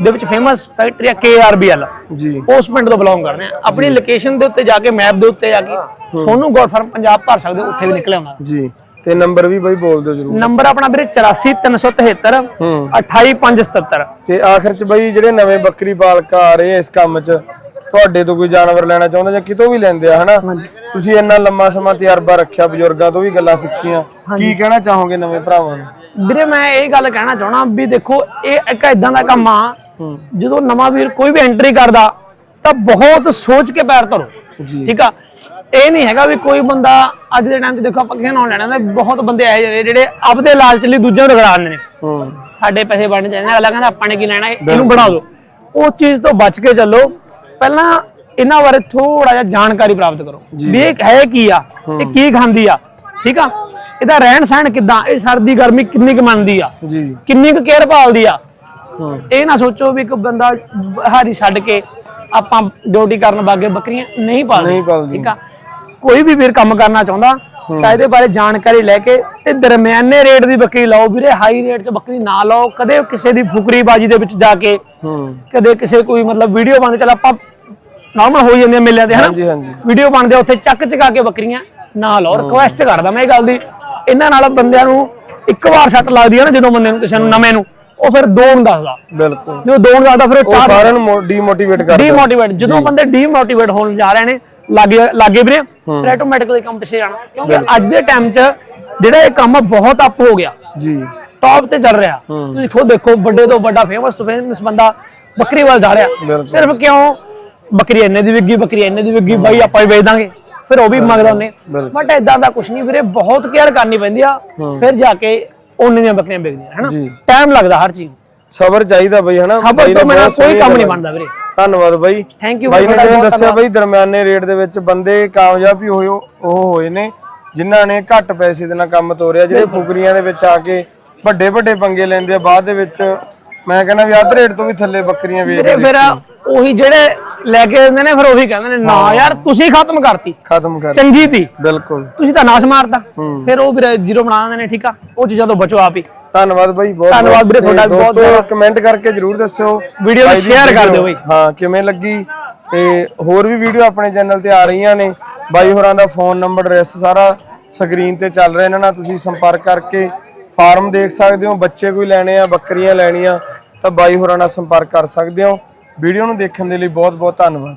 ਦੇ ਵਿੱਚ ਫੇਮਸ ਫੈਕਟਰੀ ਆ KRBL ਜੀ। ਉਸ ਪਿੰਡ ਤੋਂ ਬਿਲੋਂਗ ਕਰਦੇ ਆ। ਆਪਣੀ ਲੋਕੇਸ਼ਨ ਦੇ ਉੱਤੇ ਜਾ ਕੇ ਮੈਪ ਦੇ ਉੱਤੇ ਜਾ ਕੇ ਸੋਨੂ ਗੋਡ ਫਾਰਮ ਪੰਜਾਬ ਭਰ ਸਕਦੇ ਹੋ ਉੱਥੇ ਵੀ ਨਿਕਲਿਆ ਹੁੰਦਾ ਜੀ। ਤੇ ਨੰਬਰ ਵੀ ਬਾਈ ਬੋਲ ਦਿਓ ਜਰੂਰ। ਨੰਬਰ ਆਪਣਾ ਵੀਰੇ 84373 ਹੂੰ। 28577 ਤੇ ਆਖਰ ਚ ਬਾਈ ਜਿਹੜੇ ਨਵੇਂ ਬੱਕਰੀ ਪਾਲਕ ਆ ਰਹੇ ਇਸ ਕੰਮ ਚ ਤੁਹਾਡੇ ਤੋਂ ਕੋਈ ਜਾਨਵਰ ਲੈਣਾ ਚਾਹੁੰਦਾ ਜਾਂ ਕਿਤੋਂ ਵੀ ਲੈਂਦੇ ਆ ਹਨਾ? ਤੁਸੀਂ ਇੰਨਾ ਲੰਮਾ ਸਮਾਂ ਤਜਰਬਾ ਰੱਖਿਆ ਬਜ਼ੁਰਗਾਂ ਤੋਂ ਵੀ ਗੱਲਾਂ ਸਿੱਖੀਆਂ। ਕੀ ਕਹਿਣਾ ਚਾਹੋਗੇ ਨਵੇਂ ਭਰਾਵਾਂ ਨੂੰ? ਵੀਰੇ ਮੈਂ ਇਹ ਗੱਲ ਕਹਿਣਾ ਚਾਹਣਾ ਵੀ ਦੇਖੋ ਇਹ ਇੱਕ ਇਦਾਂ ਦਾ ਕੰਮ ਆ ਜਦੋਂ ਨਵਾਂ ਵੀਰ ਕੋਈ ਵੀ ਐਂਟਰੀ ਕਰਦਾ ਤਾਂ ਬਹੁਤ ਸੋਚ ਕੇ ਪੈਰ ਧਰੋ। ਠੀਕ ਆ? ਇਹ ਨਹੀਂ ਹੈਗਾ ਵੀ ਕੋਈ ਬੰਦਾ ਅੱਜ ਦੇ ਟਾਈਮ 'ਚ ਦੇਖੋ ਆਪਾਂ ਕਿਸੇ ਨਾਲ ਲੈਣਾ ਤਾਂ ਬਹੁਤ ਬੰਦੇ ਇਹੋ ਜਿਹੇ ਜਿਹੜੇ ਆਪਦੇ ਲਾਲਚ ਲਈ ਦੂਜਿਆਂ ਨੂੰ ਰਗੜਾ ਦਿੰਦੇ ਨੇ। ਹੂੰ। ਸਾਡੇ ਪੈਸੇ ਬਣਨੇ ਚਾਹੀਦੇ ਨੇ ਅਗਲਾ ਕਹਿੰਦਾ ਆਪਾਂ ਨੇ ਕੀ ਲੈਣਾ ਇਹਨੂੰ ਬਣਾ ਦਿਓ। ਉਹ ਚੀਜ਼ ਤੋਂ ਬਚ ਕੇ ਚੱਲੋ। ਪਹਿਲਾਂ ਇਹਨਾਂ ਬਾਰੇ ਥੋੜਾ ਜਿਹਾ ਜਾਣਕਾਰੀ ਪ੍ਰਾਪਤ ਕਰੋ। ਵੀ ਇਹ ਹੈ ਕੀ ਆ? ਇਹ ਕੀ ਖਾਂਦੀ ਆ? ਠੀਕ ਆ? ਇਹਦਾ ਰਹਿਣ ਸਹਿਣ ਕਿਦਾਂ? ਇਹ ਸਰਦੀ ਗਰਮੀ ਕਿੰਨੀ ਕੁ ਮੰਨਦੀ ਆ? ਜੀ। ਕਿੰਨੀ ਕੁ ਕੇਅਰ ਭਾਲਦੀ ਆ? ਇਹ ਨਾ ਸੋਚੋ ਵੀ ਇੱਕ ਬੰਦਾ ਹਾਰੀ ਛੱਡ ਕੇ ਆਪਾਂ ਡਿਊਟੀ ਕਰਨ ਵਾਗੇ ਬੱਕਰੀਆਂ ਨਹੀਂ ਪਾਲਦੇ ਨਹੀਂ ਪਾਲਦੀ। ਠੀਕ ਆ? ਕੋਈ ਵੀ ਵੀਰ ਕੰਮ ਕਰਨਾ ਚਾਹੁੰਦਾ ਤਾਂ ਇਹਦੇ ਬਾਰੇ ਜਾਣਕਾਰੀ ਲੈ ਕੇ ਤੇ ਦਰਮਿਆਨੇ ਰੇਟ ਦੀ ਬੱਕਰੀ ਲਾਓ ਵੀਰੇ ਹਾਈ ਰੇਟ 'ਚ ਬੱਕਰੀ ਨਾ ਲਾਓ ਕਦੇ ਕਿਸੇ ਦੀ ਫੁਕਰੀਬਾਜੀ ਦੇ ਵਿੱਚ ਜਾ ਕੇ ਕਦੇ ਕਿਸੇ ਕੋਈ ਮਤਲਬ ਵੀਡੀਓ ਬਣਦੇ ਚਲ ਆਪਾਂ ਨਾਰਮਲ ਹੋ ਜਾਂਦੇ ਆ ਮੇਲਿਆਂ ਤੇ ਹਨਾ? ਹਾਂਜੀ ਹਾਂਜੀ। ਵੀਡੀਓ ਬਣਦੇ ਆ, ਉੱਥੇ ਚੱਕ ਚਕਾ ਕੇ ਬੱਕਰੀਆਂ ਨਾ ਲਾਓ। ਰਿਕੁਐਸਟ ਕਰਦਾ ਮੈਂ ਇਹ ਗੱਲ ਦੀ। ਇਹਨਾਂ ਨਾਲ ਬੰਦਿਆਂ ਨੂੰ ਇੱਕ ਵਾਰ ਸੱਟ ਲੱਗਦੀ ਹੈ ਨਾ ਜਦੋਂ ਬੰਦੇ ਨੂੰ ਕਿਸੇ ਨੂੰ ਨਵੇਂ ਨੂੰ। ਉਹ ਫਿਰ ਦੋ ਨੂੰ ਦੱਸਦਾ। ਬਿਲਕੁਲ। ਜਦੋਂ ਦੋ ਨੂੰ ਦੱਸਦਾ ਫਿਰ ਉਹ ਉਹ ਚਾਰ ਸਾਰਿਆਂ ਨੂੰ ਡੀਮੋਟੀਵੇਟ ਕਰਦੇ। ਡੀਮੋਟੀਵੇਟ ਜਦੋਂ ਬੰਦੇ ਡੀਮੋਟੀਵੇਟ ਹੋਣ ਜਾ ਰਹੇ ਨੇ ਲਾਗੇ ਲਾਗੇ ਵੀਰੇ ਫਿਰ ਆਟੋਮੈਟਿਕਲੀ ਕੰਮ ਪਿੱਛੇ ਜਾਣਾ। ਕਿਉਂਕਿ ਅੱਜ ਦੇ ਟਾਈਮ 'ਚ ਜਿਹੜਾ ਇਹ ਕੰਮ ਬਹੁਤ ਅਪ ਹੋ ਗਿਆ। ਜੀ। ਟੌਪ ਤੇ ਚੱਲ ਰਿਹਾ। ਤੁਸੀਂ ਖੁਦ ਦੇਖੋ ਵੱਡੇ ਤੋਂ ਵੱਡਾ ਫੇਮਸ ਫੇਮਸ ਬੰਦਾ ਬੱਕਰੀ ਵੱਲ ਜਾ ਰਿਹਾ। ਬਿਲਕੁਲ। ਸਿਰਫ ਕਿਉਂ? ਬੱਕਰੀ ਇੰਨੇ ਦੀ ਵਿਕੀ ਬੱਕਰੀ ਇੰਨੇ ਦੀ ਵਿਕੀ ਬਾਈ ਆਪਾਂ ਹੀ ਵੇਚ ਦਾਂਗੇ। ਫਿਰ ਉਹ ਵੀ ਮੰਗਦਾ ਉਹਨੇ। ਬਟ ਇਦਾਂ ਦਾ ਕੁਝ ਨਹੀਂ ਵੀਰੇ ਬਹੁਤ ਕੇਅਰ ਕਰਨੀ ਪੈਂਦੀ ਆ। ਫਿਰ ਜਾ ਕੇ ਉਹਨੇ ਦੀਆਂ ਬੱਕਰੀਆਂ ਵਿਕਦੀਆਂ ਹਨਾ। ਟਾਈਮ ਲੱਗਦਾ ਹਰ ਚੀਜ਼ ਨੂੰ। ਸਬਰ ਚਾਹੀਦਾ ਬਈ ਹਨਾ? ਸਬਰ ਤੋਂ ਬਹੁਤ ਕੋਈ ਕੰਮ ਨਹੀਂ ਬਣਦਾ ਵੀਰੇ। ਧੰਨਵਾਦ ਬਾਈ। Thank you ਬਾਈ ਨੇ ਜਿਵੇਂ ਦੱਸਿਆ ਬਾਈ ਦਰਮਿਆਨੇ ਰੇਟ ਦੇ ਵਿੱਚ ਬੰਦੇ ਕਾਮਯਾਬ ਹੀ ਹੋਏ ਉਹ ਹੋਏ ਨੇ ਜਿਨ੍ਹਾਂ ਨੇ ਘੱਟ ਪੈਸੇ ਦੇ ਨਾਲ ਕੰਮ ਤੋਰਿਆ ਜਿਹੜੇ ਫੁਕਰੀਆਂ ਦੇ ਵਿੱਚ ਆ ਕੇ ਵੱਡੇ ਵੱਡੇ ਪੰਗੇ ਲੈਂਦੇ ਆ ਬਾਅਦ ਦੇ ਵਿੱਚ ਮੈਂ ਕਹਿੰਦਾ ਵੀ ਅੱਧ ਰੇਟ ਤੋਂ ਵੀ ਥੱਲੇ ਬੱਕਰੀਆਂ ਵੇਚ ਵੀਰੇ ਫਿਰ ਉਹੀ ਜਿਹੜੇ ਲੈ ਕੇ ਦਿੰਦੇ ਨੇ ਫਿਰ ਉਹੀ ਕਹਿੰਦੇ ਨੇ ਨਾ ਯਾਰ ਤੁਸੀਂ ਖਤਮ ਕਰਤੀ। ਖਤਮ ਕਰ ਚੰਗੀ ਤੀ। ਬਿਲਕੁਲ। ਤੁਸੀਂ ਤਾਂ ਨਾਸ਼ ਮਾਰਤਾ। ਫਿਰ ਉਹ ਵੀਰੇ ਜ਼ੀਰੋ ਬਣਾ ਦਿੰਦੇ ਨੇ ਠੀਕ ਆ? ਉਹ ਚੀਜ਼ਾਂ ਤੋਂ ਬਚੋ ਆਪ ਹੀ। ਧੰਨਵਾਦ ਬਾਈ ਬਹੁਤ ਧੰਨਵਾਦ ਵੀਰੇ, ਤੁਹਾਡਾ ਵੀ ਬਹੁਤ ਦੋਸਤੋ ਕਮੈਂਟ ਕਰਕੇ ਜਰੂਰ ਦੱਸਿਓ। ਵੀਡੀਓ ਨੂੰ share ਕਰ ਦਿਓ ਬਾਈ। ਹਾਂ ਕਿਵੇਂ ਲੱਗੀ? ਤੇ ਹੋਰ ਵੀ ਵੀਡੀਓ ਆਪਣੇ ਚੈਨਲ ਤੇ ਆ ਰਹੀਆਂ ਨੇ। ਬਾਈ ਹੋਰਾਂ ਦਾ ਫੋਨ ਨੰਬਰ ਐਡਰੈਸ ਸਾਰਾ ਸਕਰੀਨ ਤੇ ਚੱਲ ਰਿਹਾ ਇਹਨਾਂ ਨਾਲ। ਤੁਸੀਂ ਸੰਪਰਕ ਕਰਕੇ ਫਾਰਮ ਦੇਖ ਸਕਦੇ ਹੋ। ਬੱਚੇ ਕੋਈ ਲੈਣੇ ਆ ਬੱਕਰੀਆਂ ਲੈਣੀਆਂ ਤਾਂ ਬਾਈ ਹੋਰਾਂ ਨਾਲ ਸੰਪਰਕ ਕਰ ਸਕਦੇ ਹੋ। ਵੀਡੀਓ ਨੂੰ ਦੇਖਣ ਦੇ ਲਈ ਬਹੁਤ ਬਹੁਤ ਧੰਨਵਾਦ।